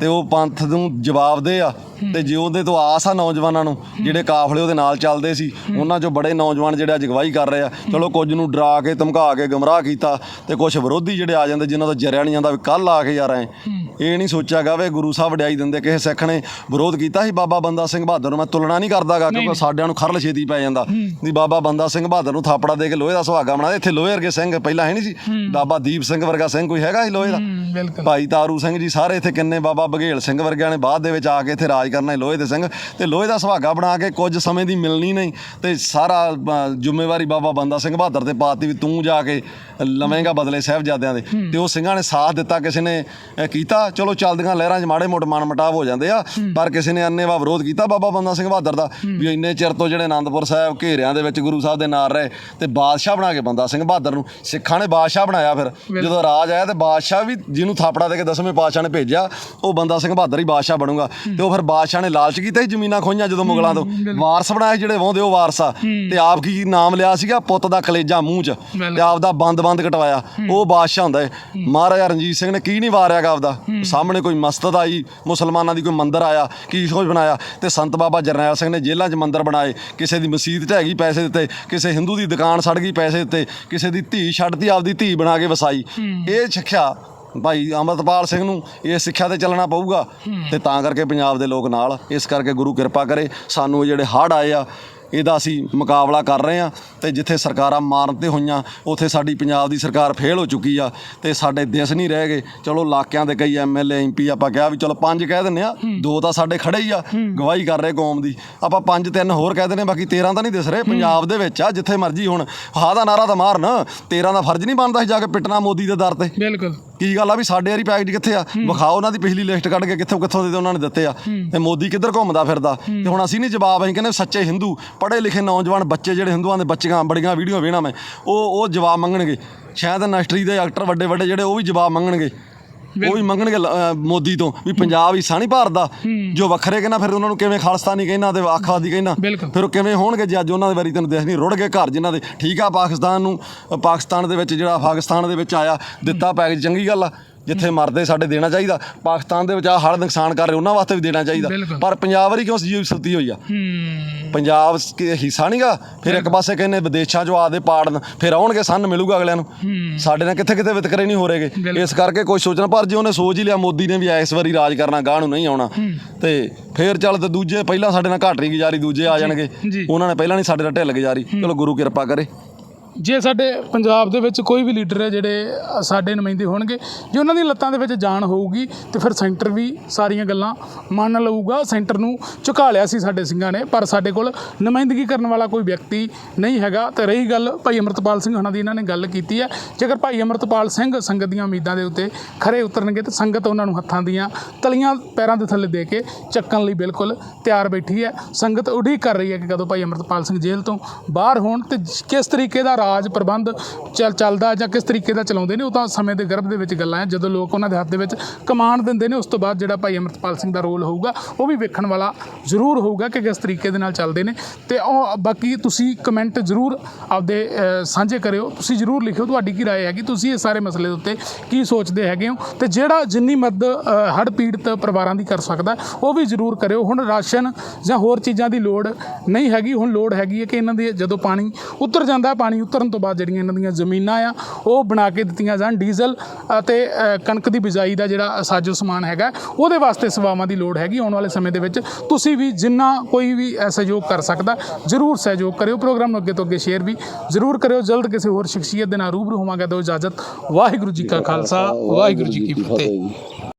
ਤੇ ਉਹ ਪੰਥ ਨੂੰ ਜਵਾਬ ਦੇ ਆ। ਤੇ ਜੇ ਉਹਦੇ ਤੋਂ ਆਸ ਆ ਨੌਜਵਾਨਾਂ ਨੂੰ ਜਿਹੜੇ ਕਾਫਲੇ ਉਹਦੇ ਨਾਲ ਚੱਲਦੇ ਸੀ ਉਹਨਾਂ ਚੋਂ ਬੜੇ ਨੌਜਵਾਨ ਜਿਹੜੇ ਅੱਜ ਅਗਵਾਈ ਕਰ ਰਹੇ ਆ। ਚਲੋ ਕੁਝ ਨੂੰ ਡਰਾ ਕੇ ਧਮਕਾ ਕੇ ਗਮਰਾਹ ਕੀਤਾ ਤੇ ਕੁਝ ਵਿਰੋਧੀ ਜਿਹੜੇ ਆ ਜਾਂਦੇ ਜਿਨ੍ਹਾਂ ਦਾ ਜਰਿਆ ਨਹੀਂ ਜਾਂਦਾ ਵੀ ਕੱਲ ਆ ਕੇ ਯਾਰ ਐ। ਇਹ ਨਹੀਂ ਸੋਚਿਆਗਾ ਵੇ ਗੁਰੂ ਸਾਹਿਬ ਵਡਿਆਈ ਦਿੰਦੇ ਕਿਸੇ ਸਿੱਖ ਨੇ ਵਿਰੋਧ ਕੀਤਾ ਸੀ ਬਾਬਾ ਬੰਦਾ ਸਿੰਘ ਬਹਾਦਰ ਨੂੰ ਮੈਂ ਤੁਲਨਾ ਨਹੀਂ ਕਰਦਾਗਾ ਕਿਉਂਕਿ ਸਾਡਿਆਂ ਨੂੰ ਖਰਲ ਛੇਤੀ ਪੈ ਜਾਂਦਾ। ਵੀ ਬਾਬਾ ਬੰਦਾ ਸਿੰਘ ਬਹਾਦਰ ਨੂੰ ਥਾਪੜਾ ਦੇ ਕੇ ਲੋਹੇ ਦਾ ਸੁਹਾਗਾ ਬਣਾ ਦੇ ਇੱਥੇ ਲੋਹੇ ਵਰਗੇ ਸਿੰਘ ਪਹਿਲਾਂ ਹੈ ਨਹੀਂ ਸੀ। ਬਾਬਾ ਦੀਪ ਸਿੰਘ ਵਰਗਾ ਸਿੰਘ ਕੋਈ ਹੈਗਾ ਸੀ ਲੋਹੇ ਦਾ? ਭਾਈ ਤਾਰੂ ਸਿੰਘ ਜੀ ਸਾਰੇ ਇੱਥੇ ਕਿੰਨੇ ਬਾਬਾ ਬਘੇਲ ਸਿੰਘ ਵਰਗਿਆਂ ਨੇ ਬਾਅਦ ਦੇ ਵਿੱਚ ਆ ਕੇ ਇੱਥੇ ਰਾਜ ਕਰਨਾ ਲੋਹੇ ਦੇ ਸਿੰਘ ਤੇ ਲੋਹੇ ਦਾ ਸੁਹਾਗਾ ਬਣਾ ਕੇ ਕੁਝ ਸਮੇਂ ਦੀ ਮਿਲਣੀ ਨਹੀਂ ਤੇ ਸਾਰਾ ਅ, ਜ਼ਿੰਮੇਵਾਰੀ ਬਾਬਾ ਬੰਦਾ ਸਿੰਘ ਬਹਾਦਰ ਤੇ ਪਾਤੀ ਵੀ ਤੂੰ ਜਾ ਕੇ ਲਵੇਂਗਾ ਬਦਲੇ ਸਾਹਿਬਜ਼ਾਦਿਆਂ ਦੇ। ਤੇ ਉਹ ਸਿੰਘਾਂ ਨੇ ਸਾਥ ਦਿੱਤਾ ਕਿਸੇ ਨੇ ਅ, ਕੀਤਾ ਚਲੋ ਚੱਲਦੀਆਂ ਲਹਿਰਾਂ 'ਚ ਮਾੜੇ ਮੋਟੇ ਮਨ ਮਟਾਵ ਹੋ ਜਾਂਦੇ ਆ ਪਰ ਕਿਸੇ ਨੇ ਅੰਨੇਵਾ ਵਿਰੋਧ ਕੀਤਾ ਬਾਬਾ ਬੰਦਾ ਸਿੰਘ ਬਹਾਦਰ ਦਾ ਵੀ ਇੰਨੇ ਚਿਰ ਤੋਂ ਜਿਹੜੇ ਆਨੰਦਪੁਰ ਸਾਹਿਬ ਘੇਰਿਆਂ ਦੇ ਵਿੱਚ ਗੁਰੂ ਸਾਹਿਬ ਦੇ ਨਾਲ ਰਹੇ ਤੇ ਬਾਦਸ਼ਾਹ ਬਣਾ ਕੇ ਬੰਦਾ ਸਿੰਘ ਬਹਾਦਰ ਨੂੰ। ਸਿੱਖਾਂ ਨੇ ਬਾਦਸ਼ਾਹ ਬਣਾਇਆ ਫਿਰ। ਜਦੋਂ ਰਾਜ ਆਇਆ ਤੇ ਬਾਦਸ਼ਾਹ ਵੀ ਜਿਹਨੂੰ ਥਾਪੜਾ ਦੇ ਕੇ ਦਸਵੇਂ ਪਾਤਸ਼ਾਹ ਨੇ ਭੇਜਿਆ ਉਹ ਬੰਦਾ ਸਿੰਘ ਬਹਾਦਰ ਹੀ ਬਾਦਸ਼ਾਹ ਬਣੂਗਾ। ਤੇ ਉਹ ਫਿਰ ਬਾਦਸ਼ਾਹ ਨੇ ਲਾਲਚ ਕੀਤਾ ਸੀ ਜ਼ਮੀਨਾਂ ਖੋਈਆਂ ਜਦੋਂ ਮੁਗਲਾਂ ਤੋਂ? ਵਾਰਸ ਬਣਾਏ ਜਿਹੜੇ ਵਾਹੁੰਦੇ ਉਹ ਵਾਰਸ ਆ। ਤੇ ਆਪ ਕੀ ਨਾਮ ਲਿਆ ਸੀਗਾ? ਪੁੱਤ ਦਾ ਕਲੇਜਾ ਮੂੰਹ 'ਚ। ਤੇ ਆਪ ਦਾ ਬੰਦ-ਬੰਦ ਕਟਵਾਇਆ। ਉਹ ਬਾਦਸ਼ਾਹ ਹੁੰਦਾ ਹੈ। ਮਹਾਰਾਜਾ ਰਣਜੀਤ ਸਿੰਘ ਨੇ ਕੀ ਨਹੀਂ ਵਾਰਿਆਗਾ ਆਪਦਾ? ਸਾਹਮਣੇ ਕੋਈ ਮਸਜਿਦ ਆਈ ਮੁਸਲਮਾਨਾਂ ਦੀ ਕੋਈ ਮੰਦਿਰ ਆਇਆ ਕੀ ਕੁਛ ਬਣਾਇਆ? ਤੇ ਸੰਤ ਬਾਬਾ ਜਰਨੈਲ ਸਿੰਘ ਨੇ ਜੇਲ੍ਹਾਂ 'ਚ ਮੰਦਿਰ ਬਣਾਏ। ਕਿਸੇ ਦੀ ਮਸਜਿਦ ਢਹਿ ਗਈ ਪੈਸੇ ਦਿੱਤੇ ਕਿਸੇ ਹਿੰਦੂ ਦੀ ਦੁਕਾਨ ਸੜ ਗਈ ਪੈਸੇ ਦਿੱਤੇ ਕਿਸੇ ਦੀ ਧੀ ਛੱਡਤੀ ਆਪਦੀ ਧੀ ਬਣਾ ਕੇ ਵਸਾਈ। ਇਹ ਸਿੱਖਿਆ ਭਾਈ ਅਮਰਤਪਾਲ ਸਿੰਘ ਨੂੰ ਇਹ ਸਿੱਖਿਆ ਤੇ ਚੱਲਣਾ ਪਊਗਾ ਤੇ ਤਾਂ ਕਰਕੇ ਪੰਜਾਬ ਦੇ ਲੋਕ ਨਾਲ ਇਸ ਕਰਕੇ ਗੁਰੂ ਕਿਰਪਾ ਕਰੇ, ਸਾਨੂੰ ਇਹ ਜਿਹੜੇ ਹੜ੍ਹ ਆਏ ਆ, ਇਹਦਾ ਅਸੀਂ ਮੁਕਾਬਲਾ ਕਰ ਰਹੇ ਆ ਤੇ ਜਿੱਥੇ ਸਰਕਾਰਾਂ ਮਾਰਨ ਤੇ ਹੋਈਆਂ, ਉੱਥੇ ਸਾਡੀ ਪੰਜਾਬ ਦੀ ਸਰਕਾਰ ਫੇਲ ਹੋ ਚੁੱਕੀ ਆ ਤੇ ਸਾਡੇ ਦਿਸ ਨਹੀਂ ਰਹਿ ਗਏ। ਚਲੋ ਇਲਾਕਿਆਂ ਦੇ ਕਈ ਐਮਐਲਏ ਐਮਪੀ ਆਪਾਂ ਕਿਹਾ ਵੀ ਚਲੋ ਪੰਜ ਕਹਿ ਦਿੰਨੇ ਆ, ਦੋ ਤਾਂ ਸਾਡੇ ਖੜੇ ਹੀ ਆ, ਗਵਾਹੀ ਕਰ ਰਹੇ ਕੌਮ ਦੀ। ਆਪਾਂ ਪੰਜ ਤਿੰਨ ਹੋਰ ਕਹਿ ਦਿੰਨੇ ਬਾਕੀ 13 ਤਾਂ ਨਹੀਂ ਦਿਸ ਰਹੇ, ਪੰਜਾਬ ਦੇ ਵਿੱਚ ਆ, ਜਿੱਥੇ ਮਰਜ਼ੀ ਹੁਣ ਹਾਂ ਦਾ ਨਾਰਾ ਤਾਂ ਮਾਰਨ 13 ਦਾ ਫਰਜ਼ ਨਹੀਂ ਬਣਦਾ ਸੀ ਜਾ ਕੇ ਪਿੱਟਣਾ ਮੋਦੀ ਦੇ ਦਰ ਤੇ। ਬਿਲਕੁਲ। ਕੀ ਗੱਲ ਆ ਵੀ ਸਾਡੇ ਵਾਰੀ ਪੈਕੇਜ ਕਿੱਥੇ ਆ? ਵਿਖਾਓ ਉਹਨਾਂ ਦੀ ਪਿਛਲੀ ਲਿਸਟ ਕੱਢ ਕੇ ਕਿੱਥੋਂ ਕਿੱਥੋਂ ਦੇ ਉਹਨਾਂ ਨੇ ਦਿੱਤੇ ਆ। ਤੇ ਮੋਦੀ ਕਿੱਧਰ ਘੁੰਮਦਾ ਫਿਰਦਾ? ਤੇ ਹੁਣ ਅਸੀਂ ਨਹੀਂ ਜਵਾਬ ਅਸੀਂ ਕਹਿੰਦੇ ਸੱਚੇ ਹਿੰਦੂ ਪੜ੍ਹੇ ਲਿਖੇ ਨੌਜਵਾਨ ਬੱਚੇ ਜਿਹੜੇ ਹਿੰਦੂਆਂ ਦੇ ਬੱਚੀਆਂ ਬੜੀਆਂ ਵੀਡੀਓ ਵੇਣਾ ਮੈਂ ਉਹ ਉਹ ਜਵਾਬ ਮੰਗਣਗੇ। ਸ਼ਾਇਦ ਇੰਡਸਟਰੀ ਦੇ ਐਕਟਰ ਵੱਡੇ ਵੱਡੇ ਜਿਹੜੇ ਉਹ ਵੀ ਜਵਾਬ ਮੰਗਣਗੇ। ਉਹ ਵੀ ਮੰਗਣਗੇ ਮੋਦੀ ਤੋਂ ਵੀ ਪੰਜਾਬ ਹਿੱਸਾ ਨਹੀਂ ਭਾਰਤ ਦਾ। ਜੋ ਵੱਖਰੇ ਕਹਿੰਦਾ ਫਿਰ ਉਹਨਾਂ ਨੂੰ ਕਿਵੇਂ ਖਾਲਸਤਾਨੀ ਕਹਿੰਦਾ ਤੇ ਆਖਾਦੀ ਕਹਿੰਦਾ। ਬਿਲਕੁਲ। ਫਿਰ ਉਹ ਕਿਵੇਂ ਹੋਣਗੇ ਜੇ ਅੱਜ ਉਹਨਾਂ ਦੇ ਵਾਰੀ ਤੈਨੂੰ ਦੇਖ ਨਹੀਂ ਰੁੜ ਗਏ ਘਰ ਜਿਨ੍ਹਾਂ ਦੇ। ਠੀਕ ਆ ਪਾਕਿਸਤਾਨ ਨੂੰ ਅ, ਪਾਕਿਸਤਾਨ ਦੇ ਵਿੱਚ ਜਿਹੜਾ ਪਾਕਿਸਤਾਨ ਦੇ ਵਿੱਚ ਆਇਆ ਦਿੱਤਾ ਪੈਕੇਜ ਚੰਗੀ ਗੱਲ ਆ। ਜਿੱਥੇ ਮਰਦੇ ਸਾਡੇ ਦੇਣਾ ਚਾਹੀਦਾ। ਪਾਕਿਸਤਾਨ ਦੇ ਵਿੱਚ ਆ ਹੜ ਨੁਕਸਾਨ ਕਰ ਰਹੇ ਉਹਨਾਂ ਵਾਸਤੇ ਵੀ ਦੇਣਾ ਚਾਹੀਦਾ। ਪਰ ਪੰਜਾਬ ਵਾਰੀ ਕਿਉਂ ਜੀਵ ਸੁੱਤੀ ਹੋਈ ਆ? ਪੰਜਾਬ ਕੀ ਹਿੱਸਾ ਨਹੀਂਗਾ ਫਿਰ ਇੱਕ ਪਾਸੇ ਕਹਿੰਦੇ ਵਿਦੇਸ਼ਾਂ ਚੋਂ ਆਦੇ ਪਾੜਨ ਫਿਰ ਆਉਣਗੇ ਸੰਨ ਮਿਲੂਗਾ ਅਗਲਿਆਂ ਨੂੰ। ਸਾਡੇ ਨਾਲ ਕਿੱਥੇ ਕਿੱਥੇ ਵਿਤਕਰੇ ਨਹੀਂ ਹੋ ਰਹੇਗੇ। ਇਸ ਕਰਕੇ ਕੋਈ ਸੋਚਣਾ ਪਰ ਜੇ ਉਹਨੇ ਸੋਚ ਹੀ ਲਿਆ ਮੋਦੀ ਨੇ ਵੀ ਇਸ ਵਾਰੀ ਰਾਜ ਕਰਨਾ ਗਾਹ ਨੂੰ ਨਹੀਂ ਆਉਣਾ। ਤੇ ਫਿਰ ਚੱਲ ਤੇ ਦੂਜੇ ਪਹਿਲਾਂ ਸਾਡੇ ਨਾਲ ਘਾਟ ਰਹੀ ਗੁਜ਼ਾਰੀ ਦੂਜੇ ਆ ਜਾਣਗੇ। ਉਹਨਾਂ ਨੇ ਪਹਿਲਾਂ ਨਹੀਂ ਸਾਡੇ ਨਾਲ ਢਿੱਲ ਗੁਜ਼ਾਰੀ। ਚਲੋ ਗੁਰੂ ਕਿਰਪਾ ਕਰੇ। ਜੇ ਸਾਡੇ ਪੰਜਾਬ ਦੇ ਵਿੱਚ ਕੋਈ ਵੀ ਲੀਡਰ ਹੈ ਜਿਹੜੇ ਸਾਡੇ ਨੁਮਾਇੰਦੇ ਹੋਣਗੇ, ਜੇ ਉਹਨਾਂ ਦੀ ਲੱਤਾਂ ਦੇ ਵਿੱਚ ਜਾਨ ਹੋਊਗੀ, ਤੇ ਫਿਰ ਸੈਂਟਰ ਵੀ ਸਾਰੀਆਂ ਗੱਲਾਂ ਮੰਨ ਲਊਗਾ। ਸੈਂਟਰ ਨੂੰ ਝੁਕਾ ਲਿਆ ਸੀ ਸਾਡੇ ਸਿੰਘਾਂ ਨੇ, ਪਰ ਸਾਡੇ ਕੋਲ ਨੁਮਾਇੰਦਗੀ ਕਰਨ ਵਾਲਾ ਕੋਈ ਵਿਅਕਤੀ ਨਹੀਂ ਹੈਗਾ। ਤੇ ਰਹੀ ਗੱਲ ਭਾਈ ਅਮਰਤਪਾਲ ਸਿੰਘ, ਉਹਨਾਂ ਦੀ ਇਹਨਾਂ ਨੇ ਗੱਲ ਕੀਤੀ ਹੈ। ਜੇਕਰ ਭਾਈ ਅਮਰਤਪਾਲ ਸਿੰਘ ਸੰਗਤ ਦੀਆਂ ਉਮੀਦਾਂ ਦੇ ਉੱਤੇ ਖਰੇ ਉਤਰਨਗੇ, ਤੇ ਸੰਗਤ ਉਹਨਾਂ ਨੂੰ ਹੱਥਾਂ ਦੀਆਂ ਤਲੀਆਂ ਪੈਰਾਂ ਦੇ ਥੱਲੇ ਦੇ ਕੇ ਚੱਕਣ ਲਈ ਬਿਲਕੁਲ ਤਿਆਰ ਬੈਠੀ ਹੈ। ਸੰਗਤ ਉਡੀਕ ਕਰ ਰਹੀ ਹੈ ਕਿ ਕਦੋਂ ਭਾਈ ਅਮਰਤਪਾਲ ਸਿੰਘ ਜੇਲ੍ਹ ਤੋਂ ਬਾਹਰ ਹੋਣ, ਤੇ ਕਿਸ ਤਰੀਕੇ ਦਾ ਰਾਜ ਪ੍ਰਬੰਧ ਚੱਲ ਚੱਲਦਾ ਜਾਂ ਕਿਸ ਤਰੀਕੇ ਦਾ ਚਲਾਉਂਦੇ ਨੇ ਉਹ ਤਾਂ ਸਮੇਂ ਦੇ ਗਰਭ ਦੇ ਵਿੱਚ ਗੱਲਾਂ ਹੈ ਜਦੋਂ ਲੋਕ ਉਹਨਾਂ ਦੇ ਹੱਥ ਦੇ ਵਿੱਚ ਕਮਾਂਡ ਦਿੰਦੇ ਨੇ ਉਸ ਤੋਂ ਬਾਅਦ ਜਿਹੜਾ ਭਾਈ ਅਮਰਤਪਾਲ ਸਿੰਘ ਦਾ ਰੋਲ ਹੋਊਗਾ ਉਹ ਵੀ ਵੇਖਣ ਵਾਲਾ ਜ਼ਰੂਰ ਹੋਊਗਾ ਕਿ ਕਿਸ ਤਰੀਕੇ ਦੇ ਨਾਲ ਚੱਲਦੇ ਨੇ ਤੇ ਉਹ ਬਾਕੀ ਤੁਸੀਂ ਕਮੈਂਟ ਜ਼ਰੂਰ ਆਪਦੇ ਅ, ਸਾਂਝੇ ਕਰਿਓ ਤੁਸੀਂ ਜ਼ਰੂਰ ਲਿਖਿਓ ਤੁਹਾਡੀ ਕੀ رائے ਹੈਗੀ ਤੁਸੀਂ ਇਸ ਸਾਰੇ ਮਸਲੇ ਦੇ ਉੱਤੇ ਕੀ ਸੋਚਦੇ ਹੈਗੇ ਹੋ ਤੇ ਜਿਹੜਾ ਜਿੰਨੀ ਮਦਦ ਅ, ਹੜ੍ਹ ਪੀੜਤ ਪਰਿਵਾਰਾਂ ਦੀ ਕਰ ਸਕਦਾ ਉਹ ਵੀ ਜ਼ਰੂਰ ਕਰਿਓ ਹੁਣ ਰਾਸ਼ਨ ਜਾਂ ਹੋਰ ਚੀਜ਼ਾਂ ਦੀ ਲੋੜ ਨਹੀਂ ਹੈਗੀ ਹੁਣ ਲੋੜ ਹੈਗੀ ਹੈ ਕਿ ਇਹਨਾਂ ਦੀ ਜਦੋਂ ਪਾਣੀ ਉਤਰ ਜਾਂਦਾ ਪਾਣੀ ਉਤਰਨ ਤੋਂ ਬਾਅਦ ਜਿਹੜੀਆਂ ਇਹਨਾਂ ਦੀਆਂ ਜ਼ਮੀਨਾਂ ਆ, ਉਹ ਬਣਾ ਕੇ ਦਿੱਤੀਆਂ ਜਾਣ ਡੀਜ਼ਲ ਅਤੇ ਕਣਕ ਦੀ ਬਿਜਾਈ ਦਾ ਜਿਹੜਾ ਸਾਜੋ ਸਮਾਨ ਹੈਗਾ, ਉਹਦੇ ਵਾਸਤੇ ਸੇਵਾਵਾਂ ਦੀ ਲੋੜ ਹੈਗੀ ਆਉਣ ਵਾਲੇ ਸਮੇਂ ਦੇ ਵਿੱਚ। ਤੁਸੀਂ ਵੀ ਜਿੰਨਾ ਕੋਈ ਵੀ ਸਹਿਯੋਗ ਕਰ ਸਕਦਾ, ਜ਼ਰੂਰ ਸਹਿਯੋਗ ਕਰਿਓ। ਪ੍ਰੋਗਰਾਮ ਨੂੰ ਅੱਗੇ ਤੋਂ ਅੱਗੇ ਸ਼ੇਅਰ ਵੀ ਜ਼ਰੂਰ ਕਰਿਓ। ਜਲਦ ਕਿਸੇ ਹੋਰ ਸ਼ਖਸੀਅਤ ਦੇ ਨਾਲ ਰੂਬਰੂ ਹੋਵਾਂਗਾ। ਦੋ ਇਜਾਜ਼ਤ ਵਾਹਿਗੁਰੂ ਜੀ ਕਾ ਖਾਲਸਾ, ਵਾਹਿਗੁਰੂ ਜੀ ਕੀ ਫਤਿਹ।